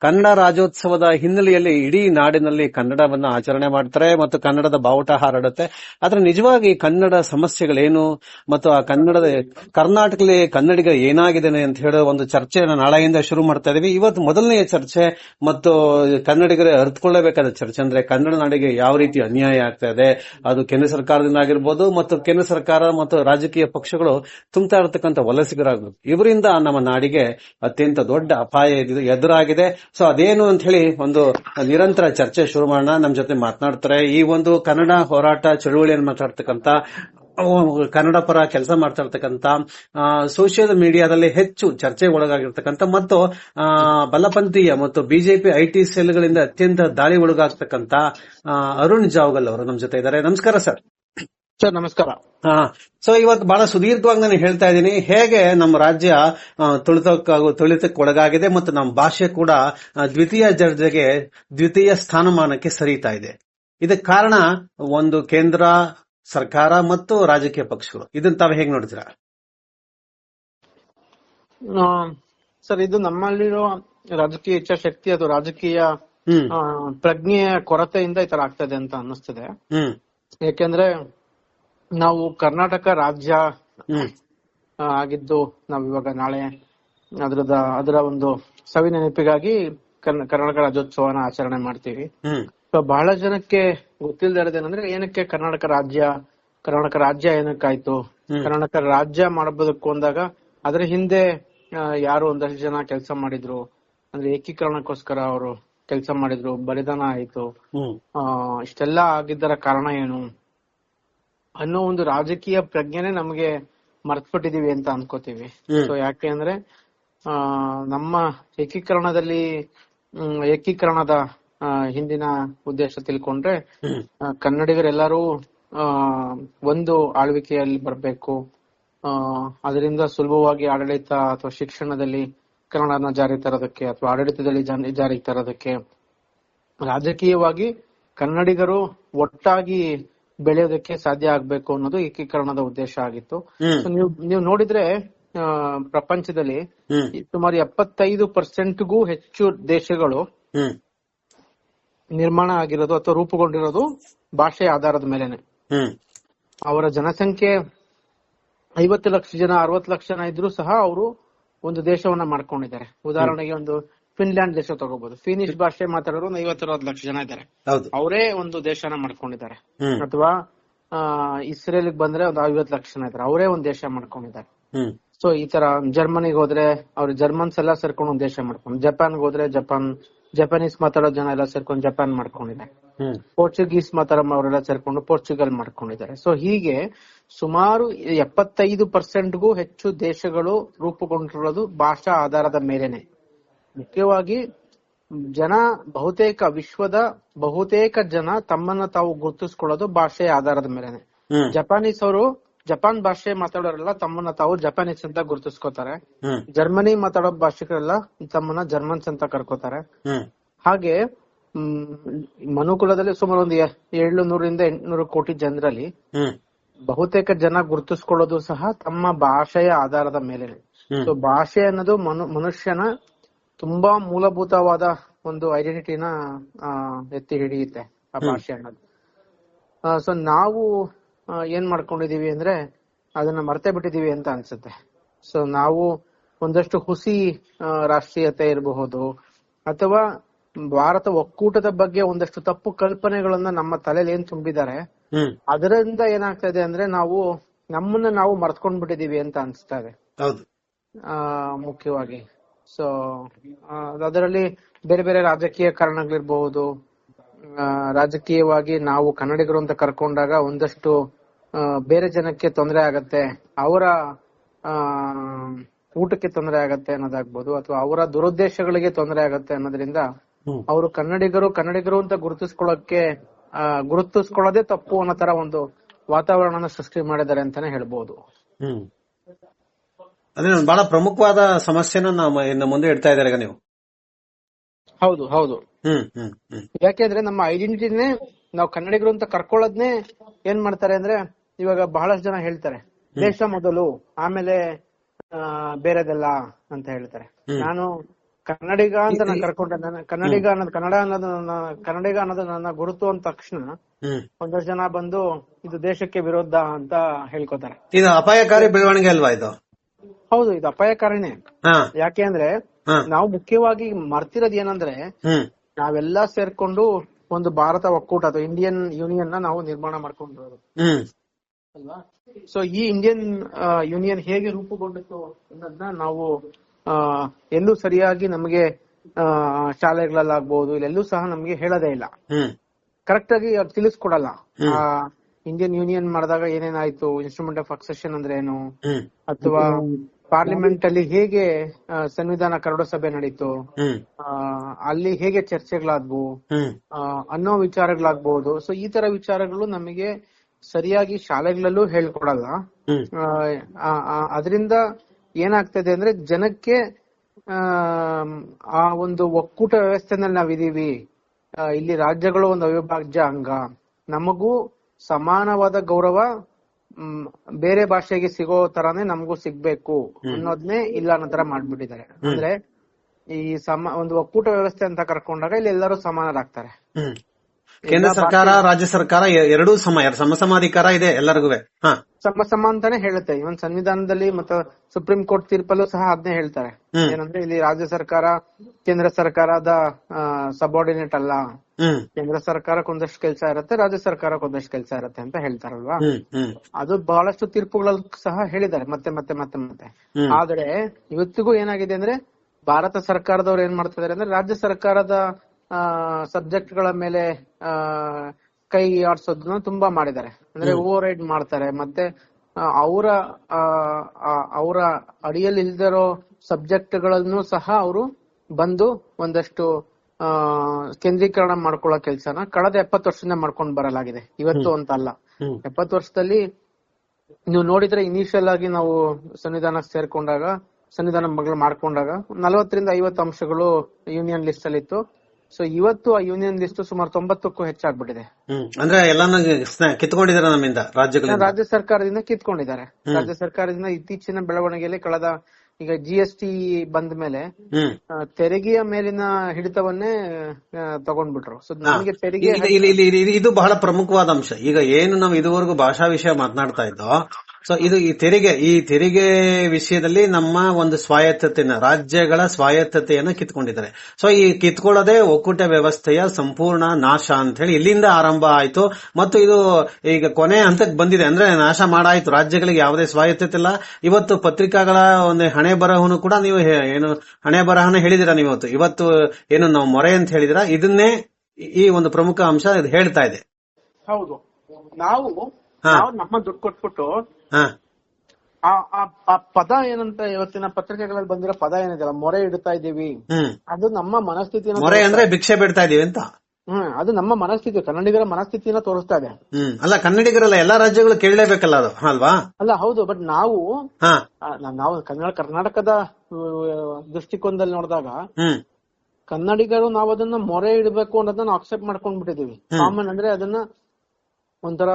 ಕನ್ನಡ ರಾಜ್ಯೋತ್ಸವದ ಹಿನ್ನೆಲೆಯಲ್ಲಿ ಇಡೀ ನಾಡಿನಲ್ಲಿ ಕನ್ನಡವನ್ನ ಆಚರಣೆ ಮಾಡ್ತಾರೆ ಮತ್ತು ಕನ್ನಡದ ಬಾವುಟ ಹಾರಾಡುತ್ತೆ. ಆದ್ರೆ ನಿಜವಾಗಿ ಕನ್ನಡ ಸಮಸ್ಯೆಗಳೇನು? ಮತ್ತು ಆ ಕನ್ನಡದ ಕರ್ನಾಟಕದಲ್ಲಿ ಕನ್ನಡಿಗ ಏನಾಗಿದೆ ಅಂತ ಹೇಳೋ ಒಂದು ಚರ್ಚೆಯನ್ನು ನಾಳೆಯಿಂದ ಶುರು ಮಾಡ್ತಾ ಇದೀವಿ. ಇವತ್ತು ಮೊದಲನೆಯ ಚರ್ಚೆ ಮತ್ತು ಕನ್ನಡಿಗರೇ ಅರ್ಥಕೊಳ್ಳಬೇಕಾದ ಚರ್ಚೆ ಅಂದ್ರೆ ಕನ್ನಡ ನಾಡಿಗೆ ಯಾವ ರೀತಿ ಅನ್ಯಾಯ ಆಗ್ತಾ ಇದೆ? ಅದು ಕೇಂದ್ರ ಸರ್ಕಾರದಿಂದ ಆಗಿರ್ಬೋದು ಮತ್ತು ಕೇಂದ್ರ ಸರ್ಕಾರ ಮತ್ತು ರಾಜಕೀಯ ಪಕ್ಷಗಳು ತುಂಬ್ತಾ ಇರತಕ್ಕಂಥ ವಲಸಿಗರಾಗ್ಬೋದು ಇವರಿಂದ ನಮ್ಮ ನಾಡಿಗೆ ಅತ್ಯಂತ ದೊಡ್ಡ ಅಪಾಯ ಎದುರಾಗಿದೆ. ಸೊ ಅದೇನು ಅಂತ ಹೇಳಿ ಒಂದು ನಿರಂತರ ಚರ್ಚೆ ಶುರು ಮಾಡೋಣ. ನಮ್ಮ ಜೊತೆ ಮಾತನಾಡ್ತಾರೆ. ಈ ಒಂದು ಕನ್ನಡ ಹೋರಾಟ ಚಳುವಳಿಯನ್ನು ಮಾತಾಡ್ತಕ್ಕಂತ ಕನ್ನಡ ಪರ ಕೆಲಸ ಮಾಡ್ತಾ ಇರ್ತಕ್ಕಂಥ ಸೋಷಿಯಲ್ ಮೀಡಿಯಾದಲ್ಲಿ ಹೆಚ್ಚು ಚರ್ಚೆಗೆ ಒಳಗಾಗಿರ್ತಕ್ಕಂಥ ಮತ್ತು ಬಲಪಂಥೀಯ ಮತ್ತು ಬಿಜೆಪಿ ಐಟಿ ಸೆಲ್ಗಳಿಂದ ಅತ್ಯಂತ ದಾಳಿ ಒಳಗಾಗ್ತಕ್ಕಂತ ಅರುಣ್ ಜಾವಗಲ್ ಅವರು ನಮ್ಮ ಜೊತೆ ಇದ್ದಾರೆ. ನಮಸ್ಕಾರ ಸರ್. ಸರ್ ನಮಸ್ಕಾರ. ಹಾ. ಸೊ ಇವತ್ತು ಬಹಳ ಸುದೀರ್ಘವಾಗಿ ನಾನು ಹೇಳ್ತಾ ಇದ್ದೀನಿ. ಹೇಗೆ ನಮ್ಮ ರಾಜ್ಯ ತುಳಿತಕ್ಕಾಗು ತುಳಿತಕ್ಕೆ ಒಳಗಾಗಿದೆ ಮತ್ತು ನಮ್ಮ ಭಾಷೆ ಕೂಡ ದ್ವಿತೀಯ ದರ್ಜೆಗೆ ದ್ವಿತೀಯ ಸ್ಥಾನಮಾನಕ್ಕೆ ಸರಿತಾ ಇದೆ. ಇದಕ್ಕೆ ಕಾರಣ ಒಂದು ಕೇಂದ್ರ ಸರ್ಕಾರ ಮತ್ತು ರಾಜಕೀಯ ಪಕ್ಷಗಳು. ಇದನ್ನ ತಾವು ಹೇಗೆ ನೋಡ್ತೀರಾ ಆ, ಸರ್ ಇದು ನಮ್ಮಲ್ಲಿರೋ ರಾಜಕೀಯ ಇಚ್ಛಾಶಕ್ತಿ ಅದು ರಾಜಕೀಯ ಪ್ರಜ್ಞೆಯ ಕೊರತೆಯಿಂದ ಈ ತರ ಆಗ್ತದೆ ಅಂತ ಅನ್ನಿಸ್ತದೆ. ಹ್ಮ್. ಯಾಕೆಂದ್ರೆ ನಾವು ಕರ್ನಾಟಕ ರಾಜ್ಯ ಆಗಿದ್ದು ನಾವ್ ಇವಾಗ ನಾಳೆ ಅದ್ರದ ಅದರ ಒಂದು ಸವಿ ನೆನಪಿಗಾಗಿ ಕರ್ನ- ಕರ್ನಾಟಕ ರಾಜ್ಯೋತ್ಸವನ ಆಚರಣೆ ಮಾಡ್ತೀವಿ. ಬಹಳ ಜನಕ್ಕೆ ಇರೋದೇನಂದ್ರೆ ಏನಕ್ಕೆ ಕರ್ನಾಟಕ ರಾಜ್ಯ ಕರ್ನಾಟಕ ರಾಜ್ಯ ಏನಕ್ಕಾಯ್ತು. ಕರ್ನಾಟಕ ರಾಜ್ಯ ಮಾಡಬೇಕು ಅಂದಾಗ ಅದ್ರ ಹಿಂದೆ ಯಾರು ಒಂದಷ್ಟು ಜನ ಕೆಲಸ ಮಾಡಿದ್ರು? ಅಂದ್ರೆ ಏಕೀಕರಣಕ್ಕೋಸ್ಕರ ಅವರು ಕೆಲಸ ಮಾಡಿದ್ರು ಬಲಿದಾನ ಆಯ್ತು. ಇಷ್ಟೆಲ್ಲ ಆಗಿದ್ದರ ಕಾರಣ ಏನು? ಅನ್ನೋ ಒಂದು ರಾಜಕೀಯ ಪ್ರಜ್ಞೆನೆ ನಮ್ಗೆ ಮರ್ತ್ಬಿಟ್ಟಿದೀವಿ ಅಂತ ಅನ್ಕೋತೀವಿ. ಸೊ ಯಾಕೆ ಅಂದ್ರೆ ಆ, ನಮ್ಮ ಏಕೀಕರಣದಲ್ಲಿ ಏಕೀಕರಣದ ಆ, ಹಿಂದಿನ ಉದ್ದೇಶ ತಿಳ್ಕೊಂಡ್ರೆ ಆ, ಕನ್ನಡಿಗರೆಲ್ಲರೂ ಆ, ಒಂದು ಆಳ್ವಿಕೆಯಲ್ಲಿ ಬರಬೇಕು. ಅದರಿಂದ ಸುಲಭವಾಗಿ ಆಡಳಿತ ಅಥವಾ ಶಿಕ್ಷಣದಲ್ಲಿ ಕನ್ನಡನ ಜಾರಿ ತರೋದಕ್ಕೆ ಅಥವಾ ಆಡಳಿತದಲ್ಲಿ ಜಾರಿ- ಜಾರಿಗೆ ತರೋದಕ್ಕೆ ರಾಜಕೀಯವಾಗಿ ಕನ್ನಡಿಗರು ಒಟ್ಟಾಗಿ ಬೆಳೆಯೋದಕ್ಕೆ ಸಾಧ್ಯ ಆಗ್ಬೇಕು ಅನ್ನೋದು ಏಕೀಕರಣದ ಉದ್ದೇಶ ಆಗಿತ್ತು. ನೀವು ನೀವು ನೋಡಿದ್ರೆ ಪ್ರಪಂಚದಲ್ಲಿ ಸುಮಾರು ಎಪ್ಪತ್ತೈದು ಪರ್ಸೆಂಟ್ಗೂ ಹೆಚ್ಚು ದೇಶಗಳು ನಿರ್ಮಾಣ ಆಗಿರೋದು ಅಥವಾ ರೂಪುಗೊಂಡಿರೋದು ಭಾಷೆ ಆಧಾರದ ಮೇಲೆನೆ. ಅವರ ಜನಸಂಖ್ಯೆ ಐವತ್ತು ಲಕ್ಷ ಜನ ಅರವತ್ತು ಲಕ್ಷ ಜನ ಇದ್ರೂ ಸಹ ಅವರು ಒಂದು ದೇಶವನ್ನ ಮಾಡ್ಕೊಂಡಿದ್ದಾರೆ. ಉದಾಹರಣೆಗೆ ಒಂದು ಫಿನ್ಲ್ಯಾಂಡ್ ದೇಶ ತಗೋಬಹುದು ಫಿನಿಶ್ ಭಾಷೆ ಮಾತಾಡೋರು ಒಂದು ಐವತ್ತು ಅರವತ್ತು ಲಕ್ಷ ಜನ ಇದ್ದಾರೆ. ಅವರೇ ಒಂದು ದೇಶನ ಮಾಡ್ಕೊಂಡಿದ್ದಾರೆ. ಅಥವಾ ಇಸ್ರೇಲ್ ಬಂದ್ರೆ ಒಂದು ಐವತ್ತು ಲಕ್ಷ ಜನ ಇದ್ದಾರೆ. ಅವರೇ ಒಂದು ದೇಶ ಮಾಡ್ಕೊಂಡಿದ್ದಾರೆ. ಸೊ ಈ ತರ ಜರ್ಮನಿಗೆ ಹೋದ್ರೆ ಅವ್ರು ಜರ್ಮನ್ಸ್ ಎಲ್ಲ ಸೇರ್ಕೊಂಡು ಒಂದು ದೇಶ ಮಾಡ್ಕೊಂಡು ಜಪಾನ್ಗೆ ಹೋದ್ರೆ ಜಪಾನ್ ಜಪಾನೀಸ್ ಮಾತಾಡೋ ಜನ ಎಲ್ಲ ಸೇರ್ಕೊಂಡು ಜಪಾನ್ ಮಾಡ್ಕೊಂಡಿದ್ದಾರೆ. ಪೋರ್ಚುಗೀಸ್ ಮಾತಾಡೋ ಅವರೆಲ್ಲ ಸೇರ್ಕೊಂಡು ಪೋರ್ಚುಗಲ್ ಮಾಡ್ಕೊಂಡಿದ್ದಾರೆ. ಸೊ ಹೀಗೆ ಸುಮಾರು ಎಪ್ಪತ್ತೈದು ಪರ್ಸೆಂಟ್ಗೂ ಹೆಚ್ಚು ದೇಶಗಳು ರೂಪುಗೊಂಡಿರೋದು ಭಾಷಾ ಆಧಾರದ ಮೇಲೆನೆ. ಮುಖ್ಯವಾಗಿ ಜನ ಬಹುತೇಕ ವಿಶ್ವದ ಬಹುತೇಕ ಜನ ತಮ್ಮನ್ನ ತಾವು ಗುರುತಿಸ್ಕೊಳ್ಳೋದು ಭಾಷೆಯ ಆಧಾರದ ಮೇಲೆನೆ. ಜಪಾನೀಸ್ ಅವರು ಜಪಾನ್ ಭಾಷೆ ಮಾತಾಡೋರೆಲ್ಲ ತಮ್ಮನ್ನ ತಾವು ಜಪಾನೀಸ್ ಅಂತ ಗುರುತಿಸ್ಕೊತಾರೆ. ಜರ್ಮನಿ ಮಾತಾಡೋ ಭಾಷಿಕರೆಲ್ಲ ತಮ್ಮನ್ನ ಜರ್ಮನ್ಸ್ ಅಂತ ಕರ್ಕೋತಾರೆ. ಹಾಗೆ ಮನುಕುಲದಲ್ಲಿ ಸುಮಾರು ಒಂದು ಏಳು ನೂರಿಂದ ಎಂಟುನೂರು ಕೋಟಿ ಜನರಲ್ಲಿ ಬಹುತೇಕ ಜನ ಗುರುತಿಸ್ಕೊಳ್ಳೋದು ಸಹ ತಮ್ಮ ಭಾಷೆಯ ಆಧಾರದ ಮೇಲೆ ಸೊ ಭಾಷೆ ಅನ್ನೋದು ಮನುಷ್ಯನ ತುಂಬಾ ಮೂಲಭೂತವಾದ ಒಂದು ಐಡೆಂಟಿಟಿನ ಎತ್ತಿ ಹಿಡಿಯುತ್ತೆ ಆ ಭಾಷೆ ಅನ್ನೋದು. ಸೊ ನಾವು ಏನ್ ಮಾಡ್ಕೊಂಡಿದೀವಿ ಅಂದ್ರೆ ಅದನ್ನ ಮರ್ತೆ ಬಿಟ್ಟಿದೀವಿ ಅಂತ ಅನ್ಸುತ್ತೆ. ಸೊ ನಾವು ಒಂದಷ್ಟು ಹುಸಿ ರಾಷ್ಟ್ರೀಯತೆ ಇರಬಹುದು ಅಥವಾ ಭಾರತ ಒಕ್ಕೂಟದ ಬಗ್ಗೆ ಒಂದಷ್ಟು ತಪ್ಪು ಕಲ್ಪನೆಗಳನ್ನ ನಮ್ಮ ತಲೆಯಲ್ಲಿ ಏನ್ ತುಂಬಿದ್ದಾರೆ ಅದರಿಂದ ಏನಾಗ್ತಾ ಇದೆ ಅಂದ್ರೆ ನಾವು ನಮ್ಮನ್ನ ನಾವು ಮರ್ತ್ಕೊಂಡ್ ಬಿಟ್ಟಿದೀವಿ ಅಂತ ಅನ್ಸ್ತಾ ಇದೆ ಮುಖ್ಯವಾಗಿ. ಸೊ ಅದರಲ್ಲಿ ಬೇರೆ ಬೇರೆ ರಾಜಕೀಯ ಕಾರಣಗಳಿರ್ಬಹುದು ರಾಜಕೀಯವಾಗಿ ನಾವು ಕನ್ನಡಿಗರು ಅಂತ ಕರ್ಕೊಂಡಾಗ ಒಂದಷ್ಟು ಬೇರೆ ಜನಕ್ಕೆ ತೊಂದರೆ ಆಗತ್ತೆ. ಅವರ ಊಟಕ್ಕೆ ತೊಂದರೆ ಆಗತ್ತೆ ಅನ್ನೋದಾಗ್ಬೋದು ಅಥವಾ ಅವರ ದುರುದ್ದೇಶಗಳಿಗೆ ತೊಂದರೆ ಆಗತ್ತೆ ಅನ್ನೋದ್ರಿಂದ ಅವರು ಕನ್ನಡಿಗರು ಕನ್ನಡಿಗರು ಅಂತ ಗುರುತಿಸ್ಕೊಳ್ಳೋಕೆ ಆ, ಗುರುತಿಸ್ಕೊಳ್ಳೋದೇ ತಪ್ಪು ಅನ್ನೋ ತರ ಒಂದು ವಾತಾವರಣನ ಸೃಷ್ಟಿ ಮಾಡಿದ್ದಾರೆ ಅಂತಾನೆ ಹೇಳ್ಬೋದು. ಹ್ಮ್ ಅದೇ ಒಂದು ಬಹಳ ಪ್ರಮುಖವಾದ ಸಮಸ್ಯೆನ ನಾವು ಇನ್ನು ಮುಂದೆ ಇಡ್ತಾ ಇದ್ದಾರೆ ಈಗ ನೀವು. ಹೌದು ಹೌದು. ಹ್ಮ್ ಯಾಕೆಂದ್ರೆ ನಮ್ಮ ಐಡೆಂಟಿಟಿನೇ ನಾವು ಕನ್ನಡಿಗರು ಅಂತ ಕರ್ಕೊಳ್ಳೋದ್ನೇ ಏನ್ ಮಾಡ್ತಾರೆ ಅಂದ್ರೆ ಇವಾಗ ಬಹಳಷ್ಟು ಜನ ಹೇಳ್ತಾರೆ ದೇಶ ಮೊದಲು ಆಮೇಲೆ ಬೇರೆದೆಲ್ಲ ಅಂತ ಹೇಳ್ತಾರೆ. ನಾನು ಕನ್ನಡಿಗ ಅಂತ ನಾನು ಕರ್ಕೊಂಡೆ ಕನ್ನಡಿಗ ಅನ್ನೋದು ಕನ್ನಡ ಅನ್ನೋದು ನನ್ನ ಕನ್ನಡಿಗ ಅನ್ನೋದು ನನ್ನ ಗುರುತು ಅಂದ ತಕ್ಷಣ ಒಂದಷ್ಟು ಜನ ಬಂದು ಇದು ದೇಶಕ್ಕೆ ವಿರೋಧ ಅಂತ ಹೇಳ್ಕೊತಾರೆ. ಇದು ಅಪಾಯಕಾರಿ ಬೆಳವಣಿಗೆ ಅಲ್ವಾ ಇದು? ಹೌದು ಇದು ಅಪಾಯಕಾರಿನೇ ಯಾಕೆ ಅಂದ್ರೆ ನಾವು ಮುಖ್ಯವಾಗಿ ಮರ್ತಿರೋದ್ ಏನಂದ್ರೆ ನಾವೆಲ್ಲಾ ಸೇರ್ಕೊಂಡು ಒಂದು ಭಾರತ ಒಕ್ಕೂಟ ಅಥವಾ ಇಂಡಿಯನ್ ಯೂನಿಯನ್ನ ನಾವು ನಿರ್ಮಾಣ ಮಾಡ್ಕೊಂಡಿರೋದು. ಅಲ್ವಾ? ಸೊ ಈ ಇಂಡಿಯನ್ ಯೂನಿಯನ್ ಹೇಗೆ ರೂಪುಗೊಂಡಿತ್ತು ಅನ್ನೋದನ್ನ ನಾವು ಆ, ಎಲ್ಲೂ ಸರಿಯಾಗಿ ನಮಗೆ ಆ, ಶಾಲೆಗಳಲ್ಲಾಗ್ಬೋದು ಇಲ್ಲೆಲ್ಲೂ ಸಹ ನಮ್ಗೆ ಹೇಳೋದೇ ಇಲ್ಲ. ಕರೆಕ್ಟ್ ಆಗಿ ಅವ್ರು ತಿಳಿಸ್ಕೊಡಲ್ಲ. ಇಂಡಿಯನ್ ಯೂನಿಯನ್ ಮಾಡಿದಾಗ ಏನೇನಾಯ್ತು? ಇನ್ಸ್ಟ್ರೂಮೆಂಟ್ ಆಫ್ ಅಕ್ಸೆಷನ್ ಅಂದ್ರೆ ಏನು? ಅಥವಾ ಪಾರ್ಲಿಮೆಂಟ್ ಅಲ್ಲಿ ಹೇಗೆ ಸಂವಿಧಾನ ಕರಡು ಸಭೆ ನಡೀತು ಅಲ್ಲಿ ಹೇಗೆ ಚರ್ಚೆಗಳಾದ್ವು ಅನ್ನೋ ವಿಚಾರಗಳಾಗ್ಬಹುದು ಸೊ ಈ ತರ ವಿಚಾರಗಳು ನಮಗೆ ಸರಿಯಾಗಿ ಶಾಲೆಗಳಲ್ಲೂ ಹೇಳ್ಕೊಡಲ್ಲ. ಅದರಿಂದ ಏನಾಗ್ತದೆ ಅಂದ್ರೆ ಜನಕ್ಕೆ ಆ ಒಂದು ಒಕ್ಕೂಟ ವ್ಯವಸ್ಥೆನಲ್ಲಿ ನಾವಿದೀವಿ ಇಲ್ಲಿ ರಾಜ್ಯಗಳು ಒಂದು ಅವಿಭಾಜ್ಯ ಅಂಗ. ನಮಗೂ ಸಮಾನವಾದ ಗೌರವ ಬೇರೆ ಭಾಷೆಗೆ ಸಿಗೋ ತರಾನೇ ನಮಗೂ ಸಿಗ್ಬೇಕು ಅನ್ನೋದ್ನೇ ಇಲ್ಲ ಅನ್ನೋ ತರ ಮಾಡ್ಬಿಟ್ಟಿದ್ದಾರೆ. ಅಂದ್ರೆ ಈ ಸಮ ಒಂದು ಒಕ್ಕೂಟ ವ್ಯವಸ್ಥೆ ಅಂತ ಕರ್ಕೊಂಡಾಗ ಇಲ್ಲಿ ಎಲ್ಲರೂ ಸಮಾನರಾಗ್ತಾರೆ. ಕೇಂದ್ರ ಸರ್ಕಾರ ರಾಜ್ಯ ಸರ್ಕಾರ ಎರಡೂ ಸಮ ಸಮ ಸಮಾಧಿಕಾರ ಇದೆ ಎಲ್ಲರಿಗೂ. ಸಮ ಸಮ ಅಂತಾನೆ ಹೇಳುತ್ತೆ. ಇವನ್ ಸಂವಿಧಾನದಲ್ಲಿ ಮತ್ತೆ ಸುಪ್ರೀಂ ಕೋರ್ಟ್ ತೀರ್ಪಲ್ಲೂ ಸಹ ಅದನ್ನೇ ಹೇಳ್ತಾರೆ. ಏನಂದ್ರೆ ಇಲ್ಲಿ ರಾಜ್ಯ ಸರ್ಕಾರ ಕೇಂದ್ರ ಸರ್ಕಾರದ ಸಬಾರ್ಡಿನೇಟ್ ಅಲ್ಲ. ಕೇಂದ್ರ ಸರ್ಕಾರಕ್ಕೆ ಒಂದಷ್ಟು ಕೆಲಸ ಇರುತ್ತೆ ರಾಜ್ಯ ಸರ್ಕಾರಕ್ಕೆ ಒಂದಷ್ಟು ಕೆಲಸ ಇರುತ್ತೆ ಅಂತ ಹೇಳ್ತಾರಲ್ವಾ? ಅದು ಬಹಳಷ್ಟು ತೀರ್ಪುಗಳಲ್ಲಿ ಸಹ ಹೇಳಿದ್ದಾರೆ ಮತ್ತೆ ಮತ್ತೆ ಮತ್ತೆ ಮತ್ತೆ. ಆದ್ರೆ ಇವತ್ತಿಗೂ ಏನಾಗಿದೆ ಅಂದ್ರೆ ಭಾರತ ಸರ್ಕಾರದವ್ರು ಏನ್ ಮಾಡ್ತಾ ಇದಾರೆ ಅಂದ್ರೆ ರಾಜ್ಯ ಸರ್ಕಾರದ ಸಬ್ಜೆಕ್ಟ್ಗಳ ಮೇಲೆ ಆ, ಕೈ ಆಡ್ಸೋದನ್ನ ತುಂಬಾ ಮಾಡಿದ್ದಾರೆ. ಅಂದ್ರೆ ಓವರ್ ರೈಡ್ ಮಾಡ್ತಾರೆ ಮತ್ತೆ ಅವರ ಅವರ ಅಡಿಯಲ್ಲಿ ಇಲ್ದಿರೋ ಸಬ್ಜೆಕ್ಟ್ಗಳನ್ನು ಸಹ ಅವರು ಬಂದು ಒಂದಷ್ಟು ಕೇಂದ್ರೀಕರಣ ಮಾಡ್ಕೊಳ್ಳೋ ಕೆಲಸನ ಕಳೆದ ಎಪ್ಪತ್ತು ವರ್ಷದಿಂದ ಮಾಡ್ಕೊಂಡು ಬರಲಾಗಿದೆ. ಇವತ್ತು ಅಂತ ಅಲ್ಲ. ಎಪ್ಪತ್ತು ವರ್ಷದಲ್ಲಿ ನೀವು ನೋಡಿದ್ರೆ ಇನಿಷಿಯಲ್ ಆಗಿ ನಾವು ಸಂವಿಧಾನ ಸೇರ್ಕೊಂಡಾಗ ಸಂವಿಧಾನ ಮಗಳು ಮಾಡ್ಕೊಂಡಾಗ ನಲವತ್ತರಿಂದ ಐವತ್ತು ಅಂಶಗಳು ಯೂನಿಯನ್ ಲಿಸ್ಟ್ ಅಲ್ಲಿ ಇತ್ತು. ಸೊ ಇವತ್ತು ಆ ಯೂನಿಯನ್ ಲಿಸ್ಟ್ ಸುಮಾರು ತೊಂಬತ್ತಕ್ಕೂ ಹೆಚ್ಚಾಗ್ಬಿಟ್ಟಿದೆ. ಅಂದ್ರೆ ಎಲ್ಲಾನು ಕಿತ್ಕೊಂಡಿದ್ದಾರೆ ನಮ್ಮಿಂದ ರಾಜ್ಯ ಸರ್ಕಾರದಿಂದ ಕಿತ್ಕೊಂಡಿದ್ದಾರೆ. ರಾಜ್ಯ ಸರ್ಕಾರದಿಂದ ಇತ್ತೀಚಿನ ಬೆಳವಣಿಗೆಯಲ್ಲಿ ಕಳೆದ ಈಗ ಜಿ ಎಸ್ ಟಿ ಬಂದ ಮೇಲೆ ತೆರಿಗೆಯ ಮೇಲಿನ ಹಿಡಿತವನ್ನೇ ತಗೊಂಡ್ಬಿಟ್ರು. ಸೊ ನಮಗೆ ತೆರಿಗೆ ಇದು ಬಹಳ ಪ್ರಮುಖವಾದ ಅಂಶ. ಈಗ ಏನು ನಾವು ಇದುವರೆಗೂ ಭಾಷಾ ವಿಷಯ ಮಾತನಾಡ್ತಾ ಇದ್ದೋ ಸೊ ಇದು ಈ ತೆರಿಗೆ ಈ ತೆರಿಗೆ ವಿಷಯದಲ್ಲಿ ನಮ್ಮ ಒಂದು ಸ್ವಾಯತ್ತತೆಯನ್ನ ರಾಜ್ಯಗಳ ಸ್ವಾಯತ್ತತೆಯನ್ನ ಕಿತ್ಕೊಂಡಿದ್ದಾರೆ. ಸೊ ಈ ಕಿತ್ಕೊಳ್ಳೋದೇ ಒಕ್ಕೂಟ ವ್ಯವಸ್ಥೆಯ ಸಂಪೂರ್ಣ ನಾಶ ಅಂತ ಹೇಳಿ ಇಲ್ಲಿಂದ ಆರಂಭ ಆಯ್ತು. ಮತ್ತು ಇದು ಈಗ ಕೊನೆ ಹಂತಕ್ಕೆ ಬಂದಿದೆ. ಅಂದ್ರೆ ನಾಶ ಮಾಡಾಯ್ತು. ರಾಜ್ಯಗಳಿಗೆ ಯಾವುದೇ ಸ್ವಾಯತ್ತತೆ ಇಲ್ಲ. ಇವತ್ತು ಪತ್ರಿಕಾಗಳ ಒಂದು ಹಣೆ ಬರಹನು ಕೂಡ ನೀವು ಏನು ಹಣೆ ಬರಹನ ಹೇಳಿದಿರ ನೀವು ಇವತ್ತು? ಇವತ್ತು ಏನು ನಾವು ಮೊರೆ ಅಂತ ಹೇಳಿದಿರ? ಇದನ್ನೇ ಈ ಒಂದು ಪ್ರಮುಖ ಅಂಶ ಹೇಳ್ತಾ ಇದೆ. ಹೌದು. ನಾವು. ನಾವು ನಮ್ಮ ದುಡ್ಡು ಕೊಟ್ಬಿಟ್ಟು ಆ ಪದ ಏನಂತ ಇವತ್ತಿನ ಪತ್ರಿಕೆಗಳಲ್ಲಿ ಬಂದಿರೋ ಪದ ಏನಿದೆಯಲ್ಲ ಮೊರೆ ಇಡ್ತಾ ಇದೀವಿ ಅದು ನಮ್ಮ ಮನಸ್ಥಿತಿ ಮೊರೆ ಅಂದ್ರೆ ಭಿಕ್ಷೆ ಬಿಡ್ತಾ ಇದೀವಿ ಅಂತ. ಹ್ಮ್ ಅದು ನಮ್ಮ ಮನಸ್ಥಿತಿ ಕನ್ನಡಿಗರ ಮನಸ್ಥಿತಿನ ತೋರಿಸ್ತಾ ಇದೆ. ಅಲ್ಲ ಕನ್ನಡಿಗರಲ್ಲ ಎಲ್ಲಾ ರಾಜ್ಯಗಳು ಕೇಳಲೇಬೇಕಲ್ಲ ಅದು ಅಲ್ವಾ? ಅಲ್ಲ ಹೌದು ಬಟ್ ನಾವು ನಾವು ಕನ್ನಡ ಕರ್ನಾಟಕದ ದೃಷ್ಟಿಕೋನದಲ್ಲಿ ನೋಡಿದಾಗ ಕನ್ನಡಿಗರು ನಾವು ಅದನ್ನ ಮೊರೆ ಇಡಬೇಕು ಅನ್ನೋದನ್ನ ಅಕ್ಸೆಪ್ಟ್ ಮಾಡ್ಕೊಂಡ್ ಬಿಟ್ಟಿದೀವಿ ಕಾಮನ್ ಅಂದ್ರೆ ಅದನ್ನ ಒಂಥರ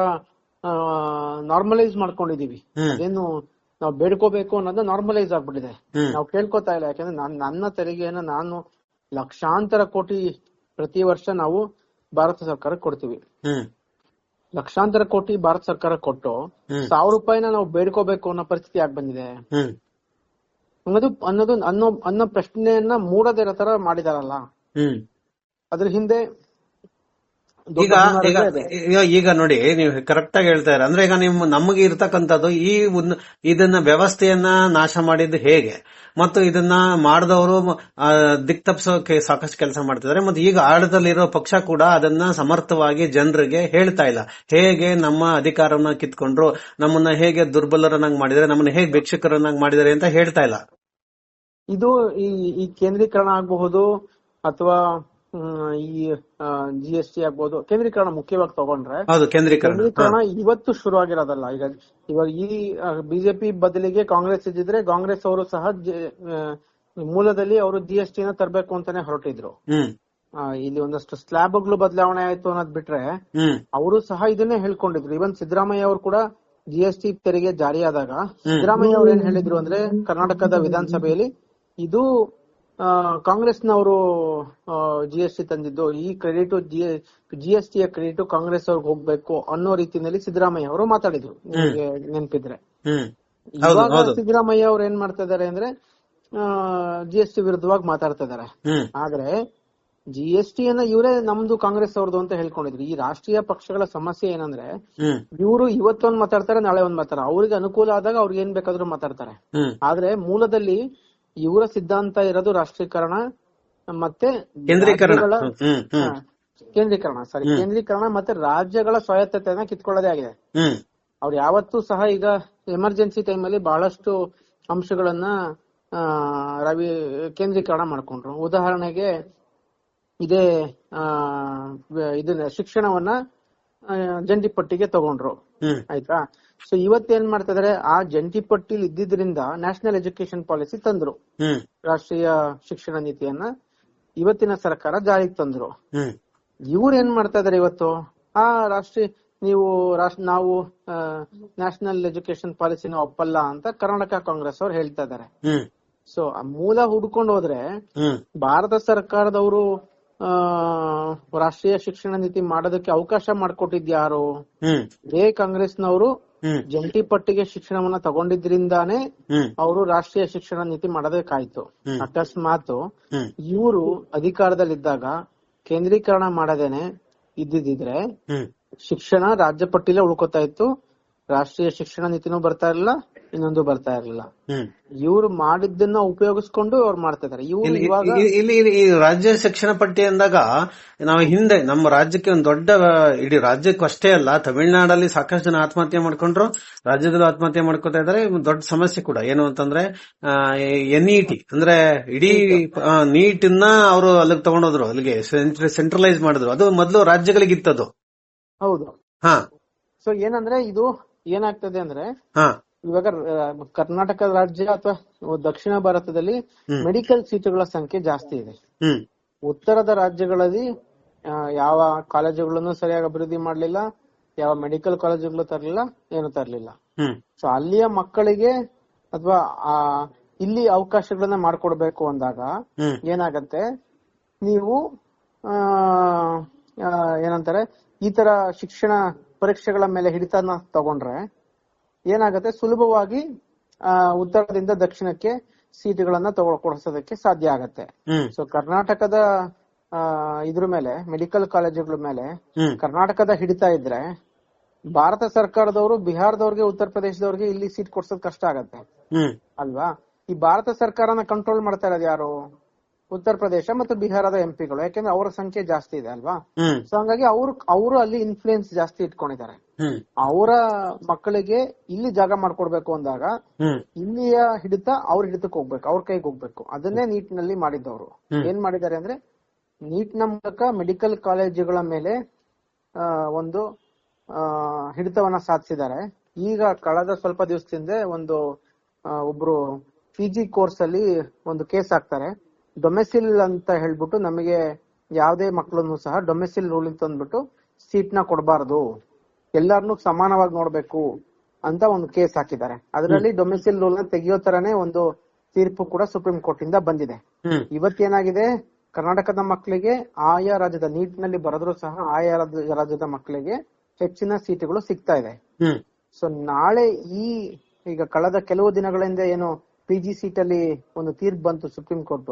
ನಾರ್ಮಲೈಸ್ ಮಾಡ್ಕೊಂಡಿದೀವಿ. ಏನು ಅದೇನು ನಾವು ಬೇಡ್ಕೋಬೇಕು ಅನ್ನೋದು ನಾರ್ಮಲೈಸ್ ಆಗ್ಬಿಟ್ಟಿದೆ. ನಾವು ಕೇಳ್ಕೊತಾ ಇಲ್ಲ. ಯಾಕಂದ್ರೆ ನಾನ್ ನನ್ನ ತೆರಿಗೆಯನ್ನ ನಾನು ಲಕ್ಷಾಂತರ ಕೋಟಿ ಪ್ರತಿ ವರ್ಷ ನಾವು ಭಾರತ ಸರ್ಕಾರಕ್ಕೆ ಕೊಡ್ತೀವಿ. ಲಕ್ಷಾಂತರ ಕೋಟಿ ಭಾರತ ಸರ್ಕಾರ ಕೊಟ್ಟು. ಸಾವಿರ ರೂಪಾಯಿನ ನಾವು ಬೇಡ್ಕೋಬೇಕು ಅನ್ನೋ ಪರಿಸ್ಥಿತಿ ಆಗಿ ಬಂದಿದೆ? ಅನ್ನೋದು ಅನ್ನೋದು ಅನ್ನೋ ಅನ್ನೋ ಪ್ರಶ್ನೆಯನ್ನ ಮೂಡದಿರೋ ತರ ಮಾಡಿದಾರಲ್ಲ? ಅದ್ರ ಹಿಂದೆ ಈಗ ಈಗ ಈಗ ನೋಡಿ ನೀವು ಕರೆಕ್ಟ್ ಆಗಿ ಹೇಳ್ತಾ ಇರ ಅಂದ್ರೆ ಈಗ ನಿಮ್ ನಮಗೆ ಇರ್ತಕ್ಕಂಥದ್ದು ಈ ಇದನ್ನ ವ್ಯವಸ್ಥೆಯನ್ನ ನಾಶ ಮಾಡಿದ್ದು ಹೇಗೆ? ಮತ್ತು ಇದನ್ನ ಮಾಡಿದವರು ದಿಕ್ ತಪ್ಪಿಸೋಕೆ ಸಾಕಷ್ಟು ಕೆಲಸ ಮಾಡ್ತಿದ್ದಾರೆ. ಮತ್ತು ಈಗ ಆಡದಲ್ಲಿರೋ ಪಕ್ಷ ಕೂಡ ಅದನ್ನ ಸಮರ್ಥವಾಗಿ ಜನರಿಗೆ ಹೇಳ್ತಾ ಇಲ್ಲ. ಹೇಗೆ ನಮ್ಮ ಅಧಿಕಾರವನ್ನ ಕಿತ್ಕೊಂಡ್ರು ನಮ್ಮನ್ನ ಹೇಗೆ ದುರ್ಬಲರನ್ನಾಗಿ ಮಾಡಿದರೆ ನಮ್ಮನ್ನ ಹೇಗೆ ಭಿಕ್ಷುಕರನ್ನಾಗಿ ಮಾಡಿದಾರೆ ಅಂತ ಹೇಳ್ತಾ ಇಲ್ಲ. ಇದು ಈ ಕೇಂದ್ರೀಕರಣ ಆಗಬಹುದು ಅಥವಾ ಈ ಜಿ ಎಸ್ ಟಿ ಆಗ್ಬಹುದು ಕೇಂದ್ರೀಕರಣ ಮುಖ್ಯವಾಗಿ ತಗೊಂಡ್ರೆ ಕೇಂದ್ರೀಕರಣ. ಇವತ್ತು ಶುರು ಆಗಿರೋದಲ್ಲ ಈಗ ಇವಾಗ ಈ ಬಿಜೆಪಿ ಬದಲಿಗೆ ಕಾಂಗ್ರೆಸ್ ಇದ್ದಿದ್ರೆ ಕಾಂಗ್ರೆಸ್ ಅವರು ಸಹ ಮೂಲದಲ್ಲಿ ಅವರು ಜಿ ಎಸ್ ಟಿನ ತರಬೇಕು ಅಂತಾನೆ ಹೊರಟಿದ್ರು. ಇಲ್ಲಿ ಒಂದಷ್ಟು ಸ್ಲ್ಯಾಬ್ಗಳು ಬದಲಾವಣೆ ಆಯ್ತು ಅನ್ನೋದ್ ಬಿಟ್ರೆ ಅವರು ಸಹ ಇದನ್ನೇ ಹೇಳ್ಕೊಂಡಿದ್ರು. ಇವನ್ ಸಿದ್ದರಾಮಯ್ಯ ಅವರು ಕೂಡ ಜಿ ಎಸ್ ಟಿ ತೆರಿಗೆ ಜಾರಿಯಾದಾಗ ಸಿದ್ದರಾಮಯ್ಯ ಅವ್ರು ಏನ್ ಹೇಳಿದ್ರು ಅಂದ್ರೆ ಕರ್ನಾಟಕದ ವಿಧಾನಸಭೆಯಲ್ಲಿ ಇದು ಕಾಂಗ್ರೆಸ್ನವರು ಜಿ ಎಸ್ ಟಿ ತಂದಿದ್ದು ಈ ಕ್ರೆಡಿಟ್ ಜಿ ಎಸ್ ಟಿಯ ಕ್ರೆಡಿಟ್ ಕಾಂಗ್ರೆಸ್ ಅವ್ರಿಗೆ ಹೋಗ್ಬೇಕು ಅನ್ನೋ ರೀತಿಯಲ್ಲಿ ಸಿದ್ದರಾಮಯ್ಯ ಅವರು ಮಾತಾಡಿದ್ರು. ನಿಮಗೆ ನೆನಪಿದ್ರೆ. ಇವಾಗ ಸಿದ್ದರಾಮಯ್ಯ ಅವ್ರು ಏನ್ ಮಾಡ್ತಾ ಇದಾರೆ ಅಂದ್ರೆ ಜಿ ಎಸ್ ಟಿ ವಿರುದ್ಧವಾಗಿ ಮಾತಾಡ್ತಾ ಇದಾರೆ. ಆದ್ರೆ ಜಿ ಎಸ್ ಟಿ ಅನ್ನ ಇವರೇ ನಮ್ದು ಕಾಂಗ್ರೆಸ್ ಅವ್ರದ್ದು ಅಂತ ಹೇಳ್ಕೊಂಡಿದ್ರು. ಈ ರಾಷ್ಟ್ರೀಯ ಪಕ್ಷಗಳ ಸಮಸ್ಯೆ ಏನಂದ್ರೆ ಇವರು ಇವತ್ತೊಂದ್ ಮಾತಾಡ್ತಾರೆ ನಾಳೆ ಒಂದ್ ಮಾತಾಡ್ತಾರೆ. ಅವ್ರಿಗೆ ಅನುಕೂಲ ಆದಾಗ ಅವ್ರಿಗೆ ಏನ್ ಬೇಕಾದ್ರೂ ಮಾತಾಡ್ತಾರೆ. ಆದ್ರೆ ಮೂಲದಲ್ಲಿ ಇವರ ಸಿದ್ಧಾಂತ ಇರೋದು ರಾಷ್ಟ್ರೀಕರಣ ಮತ್ತೆ ಕೇಂದ್ರೀಕರಣ. ಕೇಂದ್ರೀಕರಣ ಸಾರಿ ಕೇಂದ್ರೀಕರಣ ಮತ್ತೆ ರಾಜ್ಯಗಳ ಸ್ವಾಯತ್ತತೆಯನ್ನ ಕಿತ್ಕೊಳ್ಳೋದೇ ಆಗಿದೆ. ಅವ್ರು ಯಾವತ್ತೂ ಸಹ ಈಗ ಎಮರ್ಜೆನ್ಸಿ ಟೈಮ್ ಅಲ್ಲಿ ಬಹಳಷ್ಟು ಅಂಶಗಳನ್ನ ಆ, ರವಿ ಕೇಂದ್ರೀಕರಣ ಮಾಡ್ಕೊಂಡ್ರು. ಉದಾಹರಣೆಗೆ ಇದೇ ಆ, ಇದನ್ನ ಶಿಕ್ಷಣವನ್ನ ಜಂಟಿ ಪಟ್ಟಿಗೆ ತಗೊಂಡ್ರು. ಆಯ್ತಾ? ಸೊ ಇವತ್ತೇನ್ ಮಾಡ್ತಾ ಇದಾರೆ ಆ ಜಂಟಿ ಪಟ್ಟಿಲಿ ಇದ್ದಿದ್ರಿಂದ ನ್ಯಾಷನಲ್ ಎಜುಕೇಶನ್ ಪಾಲಿಸಿ ತಂದ್ರು. ರಾಷ್ಟ್ರೀಯ ಶಿಕ್ಷಣ ನೀತಿಯನ್ನ ಇವತ್ತಿನ ಸರ್ಕಾರ ಜಾರಿಗೆ ತಂದ್ರು. ಇವ್ರ ಏನ್ ಮಾಡ್ತಾ ಇದಾರೆ ಇವತ್ತು? ಆ ರಾಷ್ಟ್ರೀಯ ನೀವು ರಾಷ್ಟ್ರ ನಾವು ನ್ಯಾಷನಲ್ ಎಜುಕೇಶನ್ ಪಾಲಿಸಿನ ಒಪ್ಪಲ್ಲ ಅಂತ ಕರ್ನಾಟಕ ಕಾಂಗ್ರೆಸ್ ಅವ್ರು ಹೇಳ್ತಾ ಇದಾರೆ. ಸೊ ಮೂಲ ಹುಡ್ಕೊಂಡು ಹೋದ್ರೆ ಭಾರತ ಸರ್ಕಾರದವರು ರಾಷ್ಟ್ರೀಯ ಶಿಕ್ಷಣ ನೀತಿ ಮಾಡೋದಕ್ಕೆ ಅವಕಾಶ ಮಾಡಿಕೊಟ್ಟಿದ್ಯಾರು ಇದೇ ಕಾಂಗ್ರೆಸ್ನವರು ಜಂಟಿ ಪಟ್ಟಿಗೆ ಶಿಕ್ಷಣವನ್ನ ತಗೊಂಡಿದ್ರಿಂದಾನೆ ಅವರು ರಾಷ್ಟ್ರೀಯ ಶಿಕ್ಷಣ ನೀತಿ ಮಾಡೋದಕ್ಕಾಯ್ತು. ಅಕಸ್ಮಾತ್ ಇವರು ಅಧಿಕಾರದಲ್ಲಿದ್ದಾಗ ಕೇಂದ್ರೀಕರಣ ಮಾಡದೇನೆ ಇದ್ದಿದ್ರೆ ಶಿಕ್ಷಣ ರಾಜ್ಯ ಪಟ್ಟಿಲೇ ಉಳ್ಕೊತಾ ಇತ್ತು. ರಾಷ್ಟ್ರೀಯ ಶಿಕ್ಷಣ ನೀತಿನೂ ಬರ್ತಾ ಇರಲಿಲ್ಲ. ಇನ್ನೊಂದು ಬರ್ತಾ ಇರ್ಲಿಲ್ಲ. ಇವ್ರು ಮಾಡಿದ್ದನ್ನ ಉಪಯೋಗಿಸ್ಕೊಂಡು ಅವ್ರು ಮಾಡ್ತಾ ಇದಾರೆ. ಇವ್ರು ಇಲ್ಲಿ ಈ ರಾಜ್ಯ ಶಿಕ್ಷಣ ಪಟ್ಟಿ ಅಂದಾಗ ನಾವು ಹಿಂದೆ ನಮ್ಮ ರಾಜ್ಯಕ್ಕೆ ಒಂದು ದೊಡ್ಡ ಇಡೀ ರಾಜ್ಯಕ್ಕೂ ಅಷ್ಟೇ ಅಲ್ಲ ತಮಿಳುನಾಡಲ್ಲಿ ಸಾಕಷ್ಟು ಜನ ಆತ್ಮಹತ್ಯೆ ಮಾಡ್ಕೊಂಡ್ರು ರಾಜ್ಯದಲ್ಲೂ ಆತ್ಮಹತ್ಯೆ ಮಾಡ್ಕೊತಾ ಇದಾರೆ. ದೊಡ್ಡ ಸಮಸ್ಯೆ ಕೂಡ. ಏನು ಅಂತಂದ್ರೆ ಎನ್ ಇ ಟಿ ಅಂದ್ರೆ ಇಡೀ ನೀಟ್ನ ಅವರು ಅಲ್ಲಿಗೆ ತಗೊಂಡೋದ್ರು ಅಲ್ಲಿಗೆ ಸೆಂಟ್ರಲೈಸ್ ಮಾಡಿದ್ರು. ಅದು ಮೊದಲು ರಾಜ್ಯಗಳಿಗೆ ಇತ್ತದು ಹೌದು. ಹಾ. ಸೊ ಏನಂದ್ರೆ ಇದು ಏನಾಗ್ತದೆ ಅಂದ್ರೆ ಹಾ. ಇವಾಗ ಕರ್ನಾಟಕ ರಾಜ್ಯ ಅಥವಾ ದಕ್ಷಿಣ ಭಾರತದಲ್ಲಿ. ಮೆಡಿಕಲ್ ಸೀಟುಗಳ ಸಂಖ್ಯೆ ಜಾಸ್ತಿ ಇದೆ. ಉತ್ತರದ ರಾಜ್ಯಗಳಲ್ಲಿ ಯಾವ ಕಾಲೇಜುಗಳನ್ನು ಸರಿಯಾಗಿ ಅಭಿವೃದ್ಧಿ ಮಾಡಲಿಲ್ಲ ಯಾವ ಮೆಡಿಕಲ್ ಕಾಲೇಜುಗಳು ತರಲಿಲ್ಲ ಏನು ತರಲಿಲ್ಲ. ಸೊ ಅಲ್ಲಿಯ ಮಕ್ಕಳಿಗೆ ಅಥವಾ ಆ ಇಲ್ಲಿ ಅವಕಾಶಗಳನ್ನ ಮಾಡ್ಕೊಡ್ಬೇಕು ಅಂದಾಗ ಏನಾಗತ್ತೆ ನೀವು ಏನಂತಾರೆ ಈ ತರ ಶಿಕ್ಷಣ ಪರೀಕ್ಷೆಗಳ ಮೇಲೆ ಹಿಡಿತನ ತಗೊಂಡ್ರೆ ಏನಾಗತ್ತೆ? ಸುಲಭವಾಗಿ ಉತ್ತರದಿಂದ ದಕ್ಷಿಣಕ್ಕೆ ಸೀಟುಗಳನ್ನ ತಗೊಳ್ ಕೊಡಿಸೋದಕ್ಕೆ ಸಾಧ್ಯ ಆಗತ್ತೆ. ಸೊ ಕರ್ನಾಟಕದ ಇದ್ರ ಮೇಲೆ ಮೆಡಿಕಲ್ ಕಾಲೇಜುಗಳ ಮೇಲೆ ಕರ್ನಾಟಕದ ಹಿಡಿತಾ ಇದ್ರೆ ಭಾರತ ಸರ್ಕಾರದವರು ಬಿಹಾರದವ್ರಿಗೆ ಉತ್ತರ ಪ್ರದೇಶದವ್ರಿಗೆ ಇಲ್ಲಿ ಸೀಟ್ ಕೊಡ್ಸೋದ್ ಕಷ್ಟ ಆಗತ್ತೆ. ಅಲ್ವಾ? ಈ ಭಾರತ ಸರ್ಕಾರನ ಕಂಟ್ರೋಲ್ ಮಾಡ್ತಾ ಇರೋದು ಯಾರು? ಉತ್ತರ ಪ್ರದೇಶ ಮತ್ತು ಬಿಹಾರದ ಎಂಪಿಗಳು ಯಾಕಂದ್ರೆ ಅವರ ಸಂಖ್ಯೆ ಜಾಸ್ತಿ ಇದೆ ಅಲ್ವಾ? ಸೊ ಹಂಗಾಗಿ ಅವರು ಅವರು ಅಲ್ಲಿ ಇನ್ಫ್ಲೂಯೆನ್ಸ್ ಜಾಸ್ತಿ ಇಟ್ಕೊಂಡಿದ್ದಾರೆ. ಅವರ ಮಕ್ಕಳಿಗೆ ಇಲ್ಲಿ ಜಾಗ ಮಾಡ್ಕೊಡ್ಬೇಕು ಅಂದಾಗ ಇಲ್ಲಿಯ ಹಿಡಿತ ಅವ್ರ ಹಿಡಿತಕ್ಕೆ ಹೋಗ್ಬೇಕು ಅವ್ರ ಕೈಗೆ ಹೋಗ್ಬೇಕು. ಅದನ್ನೇ ನೀಟ್ನಲ್ಲಿ ಮಾಡಿದ್ದವರು ಏನ್ ಮಾಡಿದ್ದಾರೆ ಅಂದ್ರೆ ನೀಟ್ನ ಮೂಲಕ ಮೆಡಿಕಲ್ ಕಾಲೇಜುಗಳ ಮೇಲೆ ಒಂದು ಆ, ಹಿಡಿತವನ್ನ ಸಾಧಿಸಿದ್ದಾರೆ. ಈಗ ಕಳೆದ ಸ್ವಲ್ಪ ದಿವಸದಿಂದ ಒಂದು ಒಬ್ರು ಪಿ ಜಿ ಕೋರ್ಸ್ ಅಲ್ಲಿ ಒಂದು ಕೇಸ್ ಹಾಕ್ತಾರೆ ಡೊಮೆಸಿಲ್ ಅಂತ ಹೇಳ್ಬಿಟ್ಟು ನಮಗೆ ಯಾವುದೇ ಮಕ್ಕಳನ್ನು ಸಹ ಡೊಮೆಸಿಲ್ ರೂಲ್ ಅಂತ ಅಂದ್ಬಿಟ್ಟು ಸೀಟ್ನ ಕೊಡಬಾರದು. ಎಲ್ಲಾರನ್ನು ಸಮಾನವಾಗಿ ನೋಡ್ಬೇಕು ಅಂತ ಒಂದು ಕೇಸ್ ಹಾಕಿದ್ದಾರೆ. ಅದರಲ್ಲಿ ಡೊಮೆಸಿಲ್ ರೂಲ್ನ ತೆಗೆಯೋ ತರನೇ ಒಂದು ತೀರ್ಪು ಕೂಡ ಸುಪ್ರೀಂ ಕೋರ್ಟ್ ಇಂದ ಬಂದಿದೆ. ಇವತ್ತೇನಾಗಿದೆ? ಕರ್ನಾಟಕದ ಮಕ್ಕಳಿಗೆ ಆಯಾ ರಾಜ್ಯದ ನೀಟ್ನಲ್ಲಿ ಬರೆದ್ರು ಸಹ ಆಯಾ ರಾಜ್ಯ- ರಾಜ್ಯದ ಮಕ್ಕಳಿಗೆ ಹೆಚ್ಚಿನ ಸೀಟುಗಳು ಸಿಗ್ತಾ ಇದೆ. ಸೊ ನಾಳೆ ಈ ಈಗ ಕಳೆದ ಕೆಲವು ದಿನಗಳಿಂದ ಏನು ಪಿ ಜಿ ಸೀಟ್ ಅಲ್ಲಿ ಒಂದು ತೀರ್ಪು ಬಂತು ಸುಪ್ರೀಂ ಕೋರ್ಟ್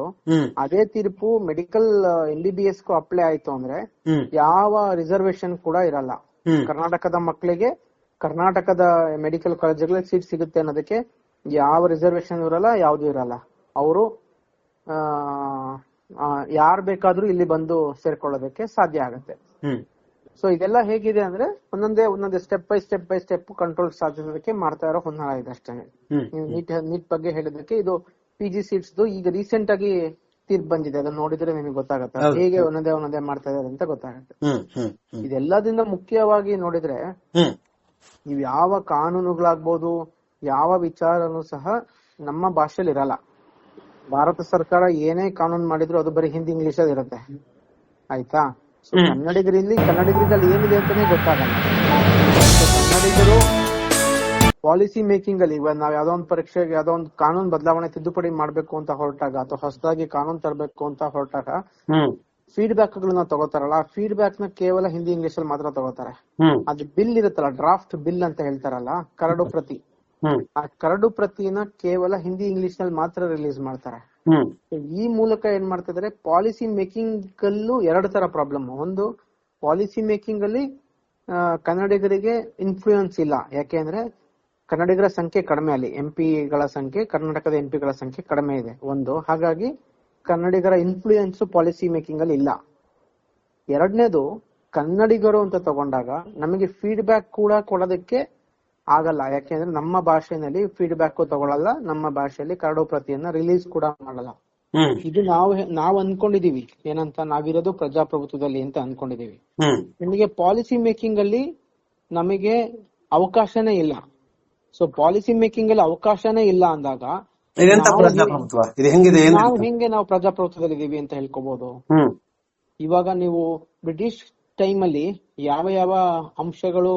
ಅದೇ ತೀರ್ಪು medical M B B S ಗೂ ಅಪ್ಲೈ ಆಯ್ತು ಅಂದ್ರೆ ಯಾವ ರಿಸರ್ವೇಶನ್ ಕೂಡ ಇರಲ್ಲ. ಕರ್ನಾಟಕದ ಮಕ್ಕಳಿಗೆ ಕರ್ನಾಟಕದ ಮೆಡಿಕಲ್ ಕಾಲೇಜುಗಳಲ್ಲಿ ಸೀಟ್ ಸಿಗುತ್ತೆ ಅನ್ನೋದಕ್ಕೆ ಯಾವ ರಿಸರ್ವೇಶನ್ ಇರಲ್ಲ ಯಾವ್ದು ಇರಲ್ಲ. ಅವರು ಯಾರು ಬೇಕಾದ್ರೂ ಇಲ್ಲಿ ಬಂದು ಸೇರ್ಕೊಳ್ಳೋದಕ್ಕೆ ಸಾಧ್ಯ ಆಗುತ್ತೆ. ಸೊ ಇದೆಲ್ಲ ಹೇಗಿದೆ ಅಂದ್ರೆ ಒಂದೊಂದೇ ಒಂದೊಂದೇ step by step by step control ಸಾಧಿಸೋದಕ್ಕೆ ಮಾಡ್ತಾ ಇರೋ ಹುನ್ನಾರ ಇದೆ ಅಷ್ಟೇ. ನೀವು ನೀಟ್ ನೀಟ್ ಬಗ್ಗೆ ಹೇಳಿದಕ್ಕೆ ಇದು ಪಿ ಜಿ ಸೀಟ್ಸ್ ಈಗ ರೀಸೆಂಟ್ ಆಗಿ ತೀರ್ಪು ಬಂದಿದೆ. ಅದನ್ನ ನೋಡಿದ್ರೆ ನಿಮಗೆ ಗೊತ್ತಾಗುತ್ತೆ. ಹೇಗೆ ಒಂದೊಂದೇ ಒಂದೊಂದೇ ಮಾಡ್ತಾ ಇದ್ದಾರೆ ಅಂತ ಗೊತ್ತಾಗುತ್ತೆ. ಇದೆಲ್ಲದಿಂದ ಮುಖ್ಯವಾಗಿ ನೋಡಿದ್ರೆ ನೀವು ಯಾವ ಕಾನೂನುಗಳಾಗ್ಬೋದು ಯಾವ ವಿಚಾರನು ಸಹ ನಮ್ಮ ಭಾಷೆಯಲ್ಲಿ ಇರಲ್ಲ. ಭಾರತ ಸರ್ಕಾರ ಏನೇ ಕಾನೂನು ಮಾಡಿದ್ರು ಅದು ಬರೀ ಹಿಂದಿ ಇಂಗ್ಲಿಷ್ ಅಲ್ಲಿ ಇರುತ್ತೆ. ಆಯ್ತಾ? ಸೊ. ಕನ್ನಡಿಗರಲ್ಲಿ ಕನ್ನಡಿಗರಿಗೆ ಅಲ್ಲಿ ಏನಿದೆ ಅಂತಾನೆ ಗೊತ್ತಾಗಲ್ಲ. ಕನ್ನಡಿಗರು ಪಾಲಿಸಿ ಮೇಕಿಂಗ್ ಅಲ್ಲಿ ಇವಾಗ ನಾವ್ ಯಾವ್ದೋ ಒಂದು ಪರೀಕ್ಷೆಗೆ ಯಾವ್ದೋ ಒಂದು ಕಾನೂನು ಬದಲಾವಣೆ ತಿದ್ದುಪಡಿ ಮಾಡ್ಬೇಕು ಅಂತ ಹೊರಟಾಗ ಅಥವಾ ಹೊಸದಾಗಿ ಕಾನೂನು ತರಬೇಕು ಅಂತ ಹೊರಟಾಗ ಫೀಡ್ ಫೀಡ್ಬ್ಯಾಕ್ ಗಳನ್ನ ತಗೋತಾರಲ್ಲ ಆ ಫೀಡ್ಬ್ಯಾಕ್ನ ಕೇವಲ ಹಿಂದಿ ಇಂಗ್ಲಿಷ್ ಅಲ್ಲಿ ಮಾತ್ರ ತಗೋತಾರೆ. ಅದು ಬಿಲ್ ಇರುತ್ತಲ್ಲ ಡ್ರಾಫ್ಟ್ ಬಿಲ್ ಅಂತ ಹೇಳ್ತಾರಲ್ಲ ಕರಡು ಪ್ರತಿ. ಆ ಕರಡು ಪ್ರತಿನ ಕೇವಲ ಹಿಂದಿ ಇಂಗ್ಲಿಷ್ನಲ್ಲಿ ಮಾತ್ರ ರಿಲೀಸ್ ಮಾಡ್ತಾರೆ. ಈ ಮೂಲಕ ಏನ್ ಮಾಡ್ತಿದ್ದಾರೆ ಪಾಲಿಸಿ ಮೇಕಿಂಗ್ ಅಲ್ಲೂ ಎರಡ್ ತರ ಪ್ರಾಬ್ಲಮ್ ಒಂದು ಪಾಲಿಸಿ ಮೇಕಿಂಗ್ ಅಲ್ಲಿ ಕನ್ನಡಿಗರಿಗೆ ಇನ್ಫ್ಲೂಯೆನ್ಸ್ ಇಲ್ಲ. ಯಾಕೆ ಅಂದ್ರೆ, ಕನ್ನಡಿಗರ ಸಂಖ್ಯೆ ಕಡಿಮೆ ಅಲ್ಲಿ. ಎಂ ಗಳ ಸಂಖ್ಯೆ, ಕರ್ನಾಟಕದ ಎಂ ಗಳ ಸಂಖ್ಯೆ ಕಡಿಮೆ ಇದೆ. ಒಂದು, ಹಾಗಾಗಿ ಕನ್ನಡಿಗರ ಇನ್ಫ್ಲೂಯೆನ್ಸ್ ಪಾಲಿಸಿ ಮೇಕಿಂಗ್ ಅಲ್ಲಿ ಇಲ್ಲ. ಎರಡನೇದು, ಕನ್ನಡಿಗರು ಅಂತ ತಗೊಂಡಾಗ ನಮಗೆ ಫೀಡ್ಬ್ಯಾಕ್ ಕೂಡ ಕೊಡೋದಕ್ಕೆ ಆಗಲ್ಲ. ಯಾಕೆಂದ್ರೆ ನಮ್ಮ ಭಾಷೆನಲ್ಲಿ ಫೀಡ್ಬ್ಯಾಕ್ ತಗೊಳಲ್ಲ ನಮ್ಮ ಭಾಷೆಯಲ್ಲಿ ಕರಡು ಪ್ರತಿಯನ್ನ ರಿಲೀಸ್ ಕೂಡ ಮಾಡಲ್ಲ. ಇದು ನಾವು ನಾವು ಅನ್ಕೊಂಡಿದೀವಿ. ಏನಂತ ನಾವಿರೋದು ಪ್ರಜಾಪ್ರಭುತ್ವದಲ್ಲಿ ಅಂತ ಅನ್ಕೊಂಡಿದೀವಿ. ನಿಮಗೆ ಪಾಲಿಸಿ ಮೇಕಿಂಗ್ ಅಲ್ಲಿ ನಮಗೆ ಅವಕಾಶನೇ ಇಲ್ಲ. ಸೊ ಪಾಲಿಸಿ ಮೇಕಿಂಗ್ ಅಲ್ಲಿ ಅವಕಾಶನೇ ಇಲ್ಲ ಅಂದಾಗ ನಾವು ಹೆಂಗೆ ನಾವು ಪ್ರಜಾಪ್ರಭುತ್ವದಲ್ಲಿ ಇದೀವಿ ಅಂತ ಹೇಳ್ಕೋಬಹುದು ಇವಾಗ ನೀವು ಬ್ರಿಟಿಷ್ ಟೈಮ್ ಅಲ್ಲಿ ಯಾವ ಯಾವ ಅಂಶಗಳು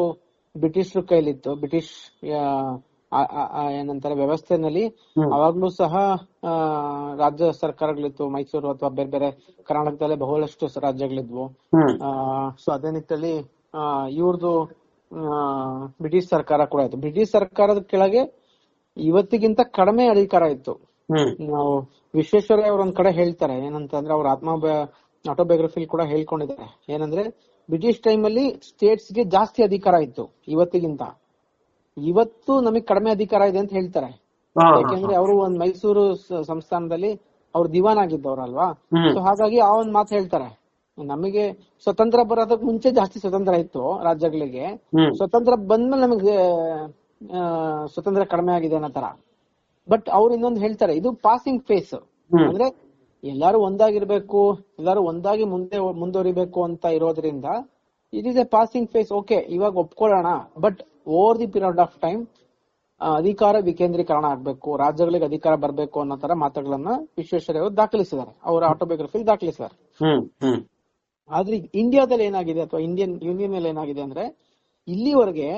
ಬ್ರಿಟಿಷರ ಕೈಲಿತ್ತು. ಬ್ರಿಟಿಷ್ ಏನಂತಾರೆ ವ್ಯವಸ್ಥೆನಲ್ಲಿ. ಅವಾಗ್ಲೂ ಸಹ ಆ, ರಾಜ್ಯ ಸರ್ಕಾರಗಳಿತ್ತು. ಮೈಸೂರು ಅಥವಾ ಬೇರೆ ಬೇರೆ ಕರ್ನಾಟಕದಲ್ಲೇ ಬಹಳಷ್ಟು ರಾಜ್ಯಗಳಿದ್ವು. ಸೊ ಅದೇ ನಿಟ್ಟಿನಲ್ಲಿ ಇವ್ರದ್ದು ಬ್ರಿಟಿಷ್ ಸರ್ಕಾರ ಕೂಡ ಇತ್ತು. ಬ್ರಿಟಿಷ್ ಸರ್ಕಾರದ ಕೆಳಗೆ ಇವತ್ತಿಗಿಂತ ಕಡಿಮೆ ಅಧಿಕಾರ ಇತ್ತು. ನಾವು ವಿಶ್ವೇಶ್ವರಯ್ಯ ಅವ್ರ ಒಂದ್ ಕಡೆ ಹೇಳ್ತಾರೆ. ಏನಂತಂದ್ರೆ ಅವ್ರ ಆತ್ಮ ಆಟೋಬಯೋಗ್ರಫಿಲ್ ಕೂಡ ಹೇಳ್ಕೊಂಡಿದ್ದಾರೆ. ಏನಂದ್ರೆ ಬ್ರಿಟಿಷ್ ಟೈಮಲ್ಲಿ ಅಲ್ಲಿ ಸ್ಟೇಟ್ಸ್ಗೆ ಜಾಸ್ತಿ ಅಧಿಕಾರ ಇತ್ತು ಇವತ್ತಿಗಿಂತ. ಇವತ್ತು ನಮಗೆ ಕಡಿಮೆ ಅಧಿಕಾರ ಇದೆ ಅಂತ ಹೇಳ್ತಾರೆ. ಯಾಕೆಂದ್ರೆ ಅವರು ಒಂದ್ ಮೈಸೂರು ಸಂಸ್ಥಾನದಲ್ಲಿ ಅವ್ರು ದಿವಾನ್ ಆಗಿದ್ದವ್ರಲ್ವಾ. ಸೊ ಹಾಗಾಗಿ ಆ ಒಂದ್ ಮಾತು ಹೇಳ್ತಾರೆ. ನಮಗೆ ಸ್ವತಂತ್ರ ಬರೋದಕ್ ಮುಂಚೆ ಜಾಸ್ತಿ ಸ್ವತಂತ್ರ ಇತ್ತು ರಾಜ್ಯಗಳಿಗೆ. ಸ್ವತಂತ್ರ ಬಂದ್ಮೇಲೆ ನಮಗೆ ಸ್ವತಂತ್ರ ಕಡಿಮೆ ಆಗಿದೆ ಅನ್ನೋ ತರ. ಬಟ್ ಅವ್ರು ಇನ್ನೊಂದು ಹೇಳ್ತಾರೆ ಇದು ಪಾಸಿಂಗ್ ಫೇಸ್ ಅಂದ್ರೆ ಎಲ್ಲಾರು ಒಂದಾಗಿರ್ಬೇಕು ಎಲ್ಲಾರು ಒಂದಾಗಿ ಮುಂದೆ ಮುಂದುವರಿಬೇಕು ಅಂತ ಇರೋದ್ರಿಂದ it is a passing phase. Okay ಇವಾಗ ಒಪ್ಕೊಳ್ಳೋಣ but over the period of time ಅಧಿಕಾರ ವಿಕೇಂದ್ರೀಕರಣ ಆಗ್ಬೇಕು ರಾಜ್ಯಗಳಿಗೆ ಅಧಿಕಾರ ಬರಬೇಕು ಅನ್ನೋ ತರ ಮಾತುಗಳನ್ನ ವಿಶ್ವೇಶ್ವರಯ್ಯ ಅವರು ದಾಖಲಿಸಿದ್ದಾರೆ ಅವರ ಆಟೋಬಯೋಗ್ರಫಿಲಿ ದಾಖಲಿಸಿದ್ದಾರೆ. ಆದ್ರೆ ಇಂಡಿಯಾದಲ್ಲಿ ಏನಾಗಿದೆ ಅಥವಾ ಇಂಡಿಯನ್ ಯೂನಿಯನ್ ಅಲ್ಲಿ ಏನಾಗಿದೆ ಅಂದ್ರೆ ಇಲ್ಲಿವರೆಗೆ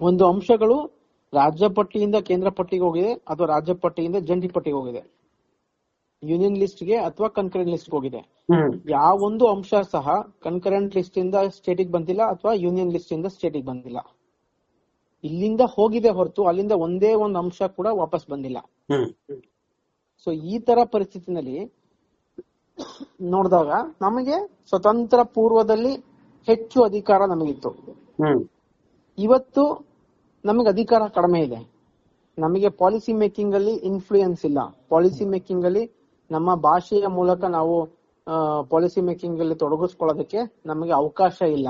ಒಂದು ಅಂಶಗಳು ರಾಜ್ಯ ಪಟ್ಟಿಯಿಂದ ಕೇಂದ್ರ ಪಟ್ಟಿಗೆ ಹೋಗಿದೆ ಅಥವಾ ರಾಜ್ಯ ಪಟ್ಟಿಯಿಂದ ಜಂಟಿ ಪಟ್ಟಿಗೆ ಹೋಗಿದೆ. ಯೂನಿಯನ್ ಲಿಸ್ಟ್ಗೆ ಅಥವಾ ಕನ್ಕರೆಂಟ್ ಲಿಸ್ಟ್ ಹೋಗಿದೆ. ಯಾವ ಯಾವೊಂದು ಅಂಶ ಸಹ ಕನ್ಕರೆಂಟ್ ಲಿಸ್ಟ್ ಇಂದ ಸ್ಟೇಟಿಗೆ ಬಂದಿಲ್ಲ ಅಥವಾ ಯೂನಿಯನ್ ಲಿಸ್ಟ್ ಇಂದ ಸ್ಟೇಟಿಗೆ ಬಂದಿಲ್ಲ. ಇಲ್ಲಿಂದ ಹೋಗಿದೆ ಹೊರತು ಅಲ್ಲಿಂದ ಒಂದೇ ಒಂದು ಅಂಶ ಕೂಡ ವಾಪಸ್ ಬಂದಿಲ್ಲ. ಸೊ ಈ ತರ ಪರಿಸ್ಥಿತಿನಲ್ಲಿ ನೋಡಿದಾಗ ನಮಗೆ ಸ್ವತಂತ್ರ ಪೂರ್ವದಲ್ಲಿ ಹೆಚ್ಚು ಅಧಿಕಾರ ನಮಗಿತ್ತು. ಇವತ್ತು ನಮಗೆ ಅಧಿಕಾರ ಕಡಿಮೆ ಇದೆ. ನಮಗೆ ಪಾಲಿಸಿ ಮೇಕಿಂಗ್ ಅಲ್ಲಿ ಇನ್ಫ್ಲೂಯೆನ್ಸ್ ಇಲ್ಲ. ಪಾಲಿಸಿ ಮೇಕಿಂಗ್ ಅಲ್ಲಿ ನಮ್ಮ ಭಾಷೆಯ ಮೂಲಕ ನಾವು ಪಾಲಿಸಿ ಮೇಕಿಂಗ್ ಅಲ್ಲಿ ತೊಡಗಿಸ್ಕೊಳ್ಳೋದಕ್ಕೆ ನಮಗೆ ಅವಕಾಶ ಇಲ್ಲ.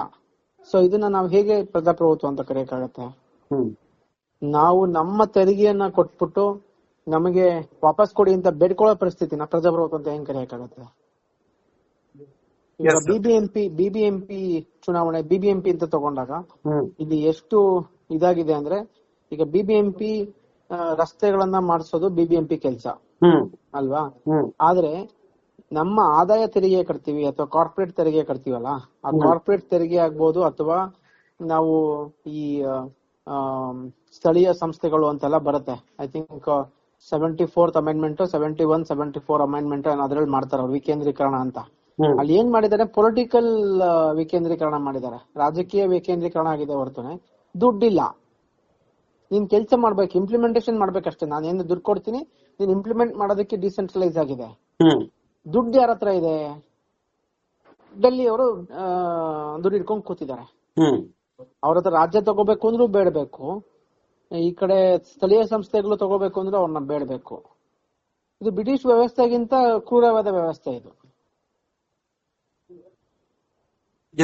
ಸೊ ಇದನ್ನ ನಾವು ಹೇಗೆ ಪ್ರಜಾಪ್ರಭುತ್ವ ಅಂತ ಕರೆಯಕ್ಕಾಗತ್ತೆ? ನಾವು ನಮ್ಮ ತೆರಿಗೆಯನ್ನ ಕೊಟ್ಬಿಟ್ಟು ನಮಗೆ ವಾಪಸ್ ಕೊಡಿ ಅಂತ ಬೇಡ್ಕೊಳ್ಳೋ ಪರಿಸ್ಥಿತಿನ ಪ್ರಜಾಪ್ರಭುತ್ವ ಅಂತ ಹೆಂಗ್ ಕರೆಯಕ್ಕಾಗತ್ತೆ? ಈಗ ಬಿಬಿಎಂಪಿ ಬಿಬಿಎಂಪಿ ಚುನಾವಣೆ ಬಿಬಿಎಂಪಿ ಅಂತ ತಗೊಂಡಾಗ ಇದು ಎಷ್ಟು ಇದಾಗಿದೆ ಅಂದ್ರೆ ಈಗ ಬಿಬಿಎಂಪಿ ರಸ್ತೆಗಳನ್ನ ಮಾಡಿಸೋದು ಬಿಬಿಎಂಪಿ ಕೆಲಸ. ಅಲ್ವಾ? ಆದ್ರೆ ನಮ್ಮ ಆದಾಯ ತೆರಿಗೆ ಕಟ್ತೀವಿ ಅಥವಾ ಕಾರ್ಪೊರೇಟ್ ತೆರಿಗೆ ಕಟ್ತೀವಲ್ಲ ಆ ಕಾರ್ಪೊರೇಟ್ ತೆರಿಗೆ ಆಗ್ಬೋದು ಅಥವಾ ನಾವು ಈ ಸ್ಥಳೀಯ ಸಂಸ್ಥೆಗಳು ಅಂತೆಲ್ಲ ಬರುತ್ತೆ. I think seventy fourth amendment seventy one seventy four amendment ಅದ್ರಲ್ಲಿ ಮಾಡ್ತಾರೆ ಅವ್ರು ವಿಕೇಂದ್ರೀಕರಣ ಅಂತ. ಅಲ್ಲಿ ಏನ್ ಮಾಡಿದ್ದಾರೆ? ಪೊಲಿಟಿಕಲ್ ವಿಕೇಂದ್ರೀಕರಣ ಮಾಡಿದ್ದಾರೆ. ರಾಜಕೀಯ ವಿಕೇಂದ್ರೀಕರಣ ಆಗಿದೆ ಹೊರತುನೆ. ದುಡ್ಡಿಲ್ಲ. ನೀನ್ ಕೆಲಸ ಮಾಡ್ಬೇಕು ಇಂಪ್ಲಿಮೆಂಟೇಶನ್ ಮಾಡ್ಬೇಕಷ್ಟೇ. ನಾನು ಏನು ದುಡ್ಡು ಕೊಡ್ತೀನಿ? ನೀನ್ ಇಂಪ್ಲಿಮೆಂಟ್ ಮಾಡೋದಕ್ಕೆ ಡಿಸೆಂಟ್ರಲೈಸ್ ಆಗಿದೆ. ದುಡ್ಡು ಯಾರ ಹತ್ರ ಇದೆ? ಡೆಲ್ಲಿ ಅವರು ದುಡ್ಡು ಇಟ್ಕೊಂಡ್ ಕೂತಿದ್ದಾರೆ. ಅವ್ರ ಹತ್ರ ರಾಜ್ಯ ತಗೋಬೇಕು ಅಂದ್ರೂ ಬೇಡಬೇಕು. ಈ ಕಡೆ ಸ್ಥಳೀಯ ಸಂಸ್ಥೆಗಳು ತಗೋಬೇಕು ಅಂದ್ರೆ ಅವ್ರನ್ನ ಬೇಡಬೇಕು. ಇದು ಬ್ರಿಟಿಷ್ ವ್ಯವಸ್ಥೆಗಿಂತ ಕ್ರೂರವಾದ ವ್ಯವಸ್ಥೆ ಇದು.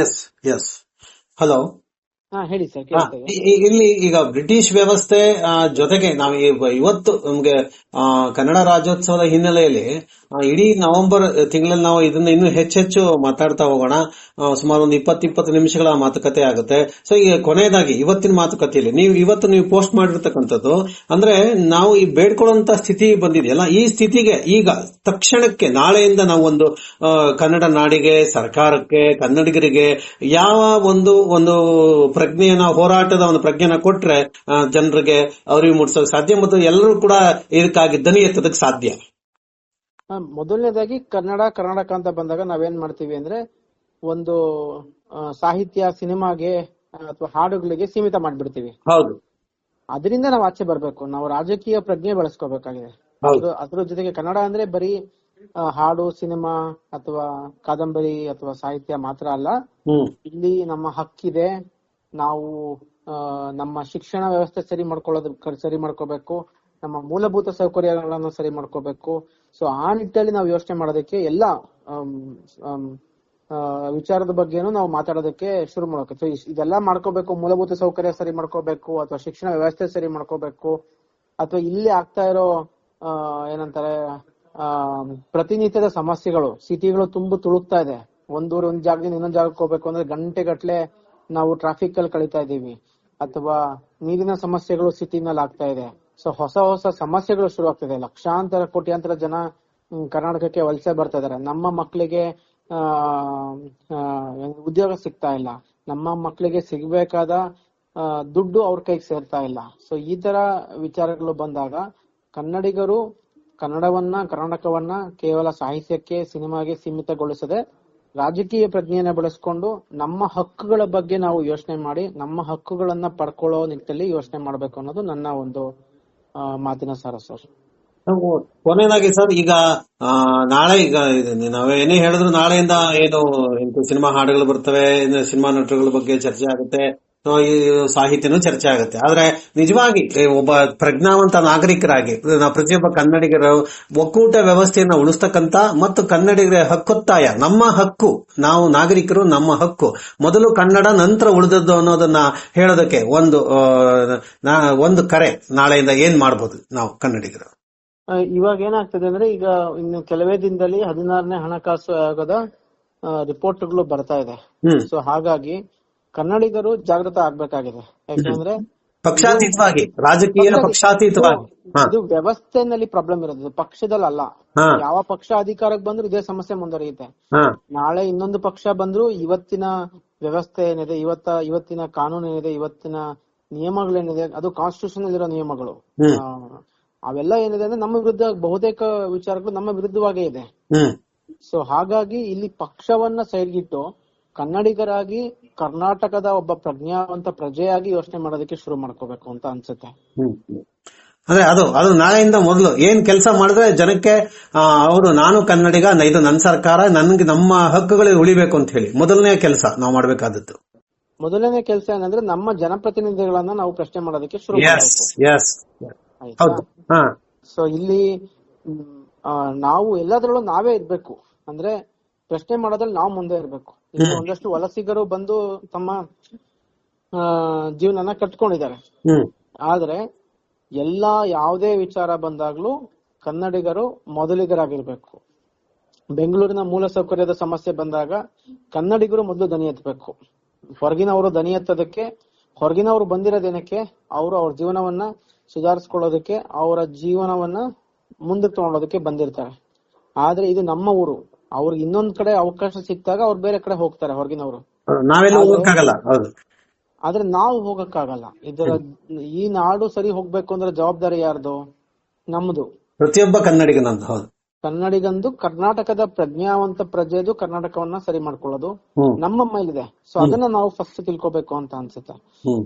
ಎಸ್ ಎಸ್ ಹಲೋ ಹೇಳಿ ಸರ್ ಕೇಳ್ತಾ ಇಲ್ಲಿ ಈಗ ಬ್ರಿಟಿಷ್ ವ್ಯವಸ್ಥೆ ಜೊತೆಗೆ ನಾವು ಇವ- ಇವತ್ತು ನಮ್ಗೆ ಕನ್ನಡ ರಾಜ್ಯೋತ್ಸವದ ಹಿನ್ನೆಲೆಯಲ್ಲಿ ಇಡೀ ನವೆಂಬರ್ ತಿಂಗಳಲ್ಲಿ ನಾವು ಇದನ್ನ ಇನ್ನೂ ಹೆಚ್ಚೆಚ್ಚು ಮಾತಾಡ್ತಾ ಹೋಗೋಣ. ಸುಮಾರು ಒಂದು ಇಪ್ಪತ್ತು ಇಪ್ಪತ್ತು ನಿಮಿಷಗಳ ಮಾತುಕತೆ ಆಗುತ್ತೆ. ಸೊ ಈಗ ಕೊನೆಯದಾಗಿ ಇವತ್ತಿನ ಮಾತುಕತೆಯಲ್ಲಿ ನೀವು ಇವತ್ತು ನೀವು ಪೋಸ್ಟ್ ಮಾಡಿರ್ತಕ್ಕಂಥದ್ದು ಅಂದ್ರೆ ನಾವು ಈ ಬೇಡ್ಕೊಳ್ಳುವಂತ ಸ್ಥಿತಿ ಬಂದಿದೆಯಲ್ಲ ಈ ಸ್ಥಿತಿಗೆ ಈಗ ತಕ್ಷಣಕ್ಕೆ ನಾಳೆಯಿಂದ ನಾವು ಒಂದು ಕನ್ನಡ ನಾಡಿಗೆ ಸರ್ಕಾರಕ್ಕೆ ಕನ್ನಡಿಗರಿಗೆ ಯಾವ ಒಂದು ಒಂದು ಪ್ರಜ್ಞೆಯನ್ನ ಹೋರಾಟದ ಒಂದು ಪ್ರಜ್ಞೆನ ಕೊಟ್ರೆ ಜನರಿಗೆ ಅರಿವು ಮೂಡಿಸೋಕೆ ಸಾಧ್ಯ ಮತ್ತು ಎಲ್ಲರೂ ಕೂಡ ಇದಕ್ಕಾಗಿ ದನಿ ಎತ್ತದಕ್ಕೆ ಸಾಧ್ಯ. ಮೊದಲನೇದಾಗಿ ಕನ್ನಡ ಕರ್ನಾಟಕ ಅಂತ ಬಂದಾಗ ನಾವೇನ್ ಮಾಡ್ತೀವಿ ಅಂದ್ರೆ ಒಂದು ಸಾಹಿತ್ಯ ಸಿನಿಮಾಗೆ ಅಥವಾ ಹಾಡುಗಳಿಗೆ ಸೀಮಿತ ಮಾಡ್ಬಿಡ್ತೀವಿ. ಹೌದು. ಅದರಿಂದ ನಾವು ಆಚೆ ಬರ್ಬೇಕು. ನಾವು ರಾಜಕೀಯ ಪ್ರಜ್ಞೆ ಬಳಸ್ಕೋಬೇಕಾಗಿದೆ. ಅದ್ರ ಜೊತೆಗೆ ಕನ್ನಡ ಅಂದ್ರೆ ಬರೀ ಹಾಡು ಸಿನಿಮಾ ಅಥವಾ ಕಾದಂಬರಿ ಅಥವಾ ಸಾಹಿತ್ಯ ಮಾತ್ರ ಅಲ್ಲ. ಇಲ್ಲಿ ನಮ್ಮ ಹಕ್ಕಿದೆ. ನಾವು ನಮ್ಮ ಶಿಕ್ಷಣ ವ್ಯವಸ್ಥೆ ಸರಿ ಮಾಡ್ಕೊಳ್ಳೋದು ಸರಿ ಮಾಡ್ಕೋಬೇಕು. ನಮ್ಮ ಮೂಲಭೂತ ಸೌಕರ್ಯಗಳನ್ನು ಸರಿ ಮಾಡ್ಕೋಬೇಕು. ಸೊ ಆ ನಿಟ್ಟಿನಲ್ಲಿ ನಾವು ಯೋಚನೆ ಮಾಡೋದಕ್ಕೆ ಎಲ್ಲ ವಿಚಾರದ ಬಗ್ಗೆನೂ ನಾವು ಮಾತಾಡೋದಕ್ಕೆ ಶುರು ಮಾಡಬೇಕು ಸೊ ಇದೆಲ್ಲ ಮಾಡ್ಕೋಬೇಕು, ಮೂಲಭೂತ ಸೌಕರ್ಯ ಸರಿ ಮಾಡ್ಕೋಬೇಕು, ಅಥವಾ ಶಿಕ್ಷಣ ವ್ಯವಸ್ಥೆ ಸರಿ ಮಾಡ್ಕೋಬೇಕು, ಅಥವಾ ಇಲ್ಲಿ ಆಗ್ತಾ ಇರೋ ಏನಂತಾರೆ ಪ್ರತಿನಿತ್ಯದ ಸಮಸ್ಯೆಗಳು, ಸಿಟಿಗಳು ತುಂಬಾ ತುಳುಕ್ತಾ ಇದೆ. ಒಂದೂರು, ಒಂದ್ ಜಾಗದಿಂದ ಇನ್ನೊಂದ್ ಜಾಗಕ್ಕೆ ಹೋಗ್ಬೇಕು ಅಂದ್ರೆ ಗಂಟೆ ಗಟ್ಲೆ ನಾವು ಟ್ರಾಫಿಕ್ ಅಲ್ಲಿ ಕಳೀತಾ ಇದೀವಿ ಅಥವಾ ನೀರಿನ ಸಮಸ್ಯೆಗಳು ಸಿಟಿನಲ್ಲಿ ಆಗ್ತಾ ಇದೆ. ಸೊ ಹೊಸ ಹೊಸ ಸಮಸ್ಯೆಗಳು ಶುರು ಆಗ್ತಿದೆ. ಲಕ್ಷಾಂತರ, ಕೋಟ್ಯಾಂತರ ಜನ ಕರ್ನಾಟಕಕ್ಕೆ ವಲಸೆ ಬರ್ತಾ ಇದಾರೆ ನಮ್ಮ ಮಕ್ಕಳಿಗೆ, ಆ ಉದ್ಯೋಗ ಸಿಗ್ತಾ ಇಲ್ಲ. ನಮ್ಮ ಮಕ್ಕಳಿಗೆ ಸಿಗ್ಬೇಕಾದ ದುಡ್ಡು ಅವ್ರ ಕೈಗೆ ಸೇರ್ತಾ ಇಲ್ಲ. ಸೊ ಈ ತರ ವಿಚಾರಗಳು ಬಂದಾಗ ಕನ್ನಡಿಗರು ಕನ್ನಡವನ್ನ, ಕರ್ನಾಟಕವನ್ನ ಕೇವಲ ಸಾಹಿತ್ಯಕ್ಕೆ, ಸಿನಿಮಾಗೆ ಸೀಮಿತಗೊಳಿಸದೆ ರಾಜಕೀಯ ಪ್ರಜ್ಞೆಯನ್ನ ಬಳಸ್ಕೊಂಡು ನಮ್ಮ ಹಕ್ಕುಗಳ ಬಗ್ಗೆ ನಾವು ಯೋಚನೆ ಮಾಡಿ, ನಮ್ಮ ಹಕ್ಕುಗಳನ್ನ ಪಡ್ಕೊಳ್ಳೋ ನಿಟ್ಟಿನಲ್ಲಿ ಯೋಚನೆ ಮಾಡ್ಬೇಕು ಅನ್ನೋದು ನನ್ನ ಒಂದು ಮಾತಿನ ಸಾರ ಸರ್. ಕೊನೆಯದಾಗಿ ಸರ್, ಈಗ ನಾಳೆ ಈಗ ನಾವೇ ಏನೇ ಹೇಳಿದ್ರು ನಾಳೆಯಿಂದ ಏನು ಸಿನಿಮಾ ಹಾಡುಗಳು ಬರ್ತವೆ ಸಿನಿಮಾ ನಟರುಗಳ ಬಗ್ಗೆ ಚರ್ಚೆ ಆಗುತ್ತೆ. ಸಾಹಿತ್ಯನೂ ಚರ್ಚೆ ಆಗುತ್ತೆ. ಆದ್ರೆ ನಿಜವಾಗಿ ಒಬ್ಬ ಪ್ರಜ್ಞಾವಂತ ನಾಗರಿಕರಾಗಿ ನಾವು ಪ್ರತಿಯೊಬ್ಬ ಕನ್ನಡಿಗರ ಒಕ್ಕೂಟ ವ್ಯವಸ್ಥೆಯನ್ನು ಉಳಿಸ್ತಕ್ಕಂತ ಮತ್ತು ಕನ್ನಡಿಗರ ಹಕ್ಕೊತ್ತಾಯ ನಮ್ಮ ಹಕ್ಕು ನಾವು ನಾಗರಿಕರು ನಮ್ಮ ಹಕ್ಕು. ಮೊದಲು ಕನ್ನಡ ನಂತರ ಉಳಿದದ್ದು ಅನ್ನೋದನ್ನ ಹೇಳೋದಕ್ಕೆ ಒಂದು ಒಂದು ಕರೆ ನಾಳೆಯಿಂದ ಏನ್ ಮಾಡಬಹುದು ನಾವು ಕನ್ನಡಿಗರು? ಇವಾಗ ಏನಾಗ್ತದೆ ಅಂದ್ರೆ ಈಗ ಇನ್ನು ಕೆಲವೇ ದಿನದಲ್ಲಿ ಹದಿನಾರನೇ ಹಣಕಾಸು ಆಯೋಗದ ರಿಪೋರ್ಟ್ಗಳು ಬರ್ತಾ ಇದೆ. ಸೊ ಹಾಗಾಗಿ ಕನ್ನಡಿಗರು ಜಾಗೃತ ಆಗ್ಬೇಕಾಗಿದೆ. ಯಾಕಂದ್ರೆ ಪಕ್ಷಾತೀತವಾಗಿ ರಾಜಕೀಯ ಪಕ್ಷಾತೀತವಾಗಿ. ಇದು ವ್ಯವಸ್ಥೆನಲ್ಲಿ ಪ್ರಾಬ್ಲಮ್ ಇರೋದು ಪಕ್ಷದಲ್ಲಿ ಅಲ್ಲ ಯಾವ ಪಕ್ಷ ಅಧಿಕಾರಕ್ಕೆ ಬಂದ್ರು ಇದೇ ಸಮಸ್ಯೆ ಮುಂದುವರಿಯುತ್ತೆ. ನಾಳೆ ಇನ್ನೊಂದು ಪಕ್ಷ ಬಂದ್ರು ಇವತ್ತಿನ ವ್ಯವಸ್ಥೆ ಏನಿದೆ ಇವತ್ತ ಇವತ್ತಿನ ಕಾನೂನು ಏನಿದೆ ಇವತ್ತಿನ ನಿಯಮಗಳೇನಿದೆ ಅದು ಕಾನ್ಸ್ಟಿಟ್ಯೂಷನ್ ಅಲ್ಲಿರೋ ನಿಯಮಗಳು. ಅವೆಲ್ಲ ಏನಿದೆ ಅಂದ್ರೆ ನಮ್ಮ ವಿರುದ್ಧ ಬಹುತೇಕ ವಿಚಾರಗಳು ನಮ್ಮ ವಿರುದ್ಧವಾಗೇ ಇದೆ. ಸೊ ಹಾಗಾಗಿ ಇಲ್ಲಿ ಪಕ್ಷವನ್ನ ಸೈಡ್ಗಿಟ್ಟು ಕನ್ನಡಿಗರಾಗಿ ಕರ್ನಾಟಕದ ಒಬ್ಬ ಪ್ರಜ್ಞಾವಂತ ಪ್ರಜೆಯಾಗಿ ಯೋಚನೆ ಮಾಡೋದಕ್ಕೆ ಶುರು ಮಾಡ್ಕೋಬೇಕು ಅಂತ ಅನ್ಸುತ್ತೆ. ಅಂದ್ರೆ ಅದು ಅದು ನಾಳೆಯಿಂದ ಮೊದಲು. ಏನ್ ಕೆಲಸ ಮಾಡಿದ್ರೆ ಜನಕ್ಕೆ ಅವರು ನಾನು ಕನ್ನಡಿಗ ಇದು ನನ್ನ ಸರ್ಕಾರ ನನ್ಗೆ ನಮ್ಮ ಹಕ್ಕುಗಳು ಉಳಿಬೇಕು ಅಂತ ಹೇಳಿ. ಮೊದಲನೇ ಕೆಲಸ ನಾವು ಮಾಡ್ಬೇಕಾದದ್ದು. ಮೊದಲನೇ ಕೆಲಸ ಏನಂದ್ರೆ ನಮ್ಮ ಜನಪ್ರತಿನಿಧಿಗಳನ್ನ ನಾವು ಪ್ರಶ್ನೆ ಮಾಡೋದಕ್ಕೆ ಶುರು ಸೊ ಇಲ್ಲಿ ನಾವು ಎಲ್ಲದರಲ್ಲೂ ನಾವೇ ಇರ್ಬೇಕು. ಅಂದ್ರೆ ಪ್ರಶ್ನೆ ಮಾಡೋದ್ರಲ್ಲಿ ನಾವು ಮುಂದೆ ಇರ್ಬೇಕು. ಇಲ್ಲಿ ಒಂದಷ್ಟು ವಲಸಿಗರು ಬಂದು ತಮ್ಮ ಜೀವನನ ಕಟ್ಕೊಂಡಿದ್ದಾರೆ. ಆದ್ರೆ ಎಲ್ಲಾ ಯಾವುದೇ ವಿಚಾರ ಬಂದಾಗ್ಲೂ ಕನ್ನಡಿಗರು ಮೊದಲಿಗರಾಗಿರ್ಬೇಕು. ಬೆಂಗಳೂರಿನ ಮೂಲ ಸೌಕರ್ಯದ ಸಮಸ್ಯೆ ಬಂದಾಗ ಕನ್ನಡಿಗರು ಮೊದಲು ದನಿ ಎತ್ತಬೇಕು. ಹೊರಗಿನವರು ದನಿ ಎತ್ತೋದಕ್ಕೆ ಹೊರಗಿನವರು ಬಂದಿರೋದೇನಕ್ಕೆ ಅವರು ಅವ್ರ ಜೀವನವನ್ನ ಸುಧಾರಿಸ್ಕೊಳ್ಳೋದಕ್ಕೆ ಅವರ ಜೀವನವನ್ನ ಮುಂದಕ್ಕೆ ತಗೊಂಡೋದಕ್ಕೆ ಬಂದಿರ್ತಾರೆ. ಆದ್ರೆ ಇದು ನಮ್ಮ ಊರು. ಅವ್ರಿಗೆ ಇನ್ನೊಂದ್ ಕಡೆ ಅವಕಾಶ ಸಿಕ್ಕಾಗ ಅವ್ರು ಬೇರೆ ಕಡೆ ಹೋಗ್ತಾರೆ ಹೊರಗಿನವ್ರು. ನಾವೆಲ್ಲ ಹೋಗಕ್ಕಾಗಲ್ಲ ಹೌದು. ಆದ್ರೆ ನಾವು ಹೋಗಕ್ಕಾಗಲ್ಲ. ಇದರ ಈ ನಾಡು ಸರಿ ಹೋಗ್ಬೇಕು ಅಂದ್ರೆ ಜವಾಬ್ದಾರಿ ಯಾರ್ದು? ನಮ್ದು. ಪ್ರತಿಯೊಬ್ಬ ಹೌದು. ಕನ್ನಡಿಗಂದು ಕರ್ನಾಟಕದ ಪ್ರಜ್ಞಾವಂತ ಪ್ರಜೆದು ಕರ್ನಾಟಕವನ್ನ ಸರಿ ಮಾಡ್ಕೊಳ್ಳೋದು. ನಮ್ಮ ಮೇಲಿದೆ. ಸೊ ಅದನ್ನ ನಾವು ಫಸ್ಟ್ ತಿಳ್ಕೊಬೇಕು ಅಂತ ಅನ್ಸುತ್ತೆ.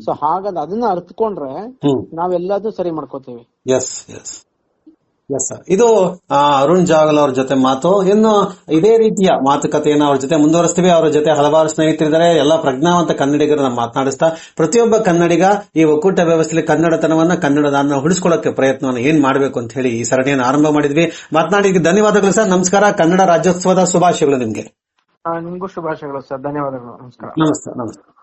ಸೊ ಹಾಗಾದ ಅದನ್ನ ಅರ್ಥಕೊಂಡ್ರೆ ನಾವೆಲ್ಲದೂ ಸರಿ ಮಾಡ್ಕೋತೀವಿ. ಎಸ್ ಸರ್ ಇದು ಅರುಣ್ ಜಾಗಲ್ ಅವ್ರ ಜೊತೆ ಮಾತು. ಇನ್ನು ಇದೇ ರೀತಿಯ ಮಾತುಕತೆಯನ್ನು ಅವ್ರ ಜೊತೆ ಮುಂದುವರಿಸ್ತೀವಿ. ಅವರ ಜೊತೆ ಹಲವಾರು ಸ್ನೇಹಿತರಿದ್ದಾರೆ. ಎಲ್ಲ ಪ್ರಜ್ಞಾವಂತ ಕನ್ನಡಿಗರನ್ನ ಮಾತನಾಡಿಸ್ತಾ. ಪ್ರತಿಯೊಬ್ಬ ಕನ್ನಡಿಗ ಈ ಒಕ್ಕೂಟ ವ್ಯವಸ್ಥೆಯಲ್ಲಿ ಕನ್ನಡತನವನ್ನ ಕನ್ನಡದನ್ನ ಉಳಿಸ್ಕೊಳ್ಳೋಕೆ ಪ್ರಯತ್ನವನ್ನು ಏನ್ ಮಾಡಬೇಕು ಅಂತ ಹೇಳಿ ಈ ಸರಣಿಯನ್ನು ಆರಂಭ ಮಾಡಿದ್ವಿ. ಮಾತನಾಡಿದ ಧನ್ಯವಾದಗಳು ಸರ್ ನಮಸ್ಕಾರ. ಕನ್ನಡ ರಾಜ್ಯೋತ್ಸವದ ಶುಭಾಶಯಗಳು ನಿಮ್ಗೆ. ನಿಮಗೂ ನಿಮ್ಗೂ ಶುಭಾಶಯಗಳು ಸರ್ ಧನ್ಯವಾದಗಳು. ನಮಸ್ಕಾರ. ನಮಸ್ತೆ ನಮಸ್ತೆ.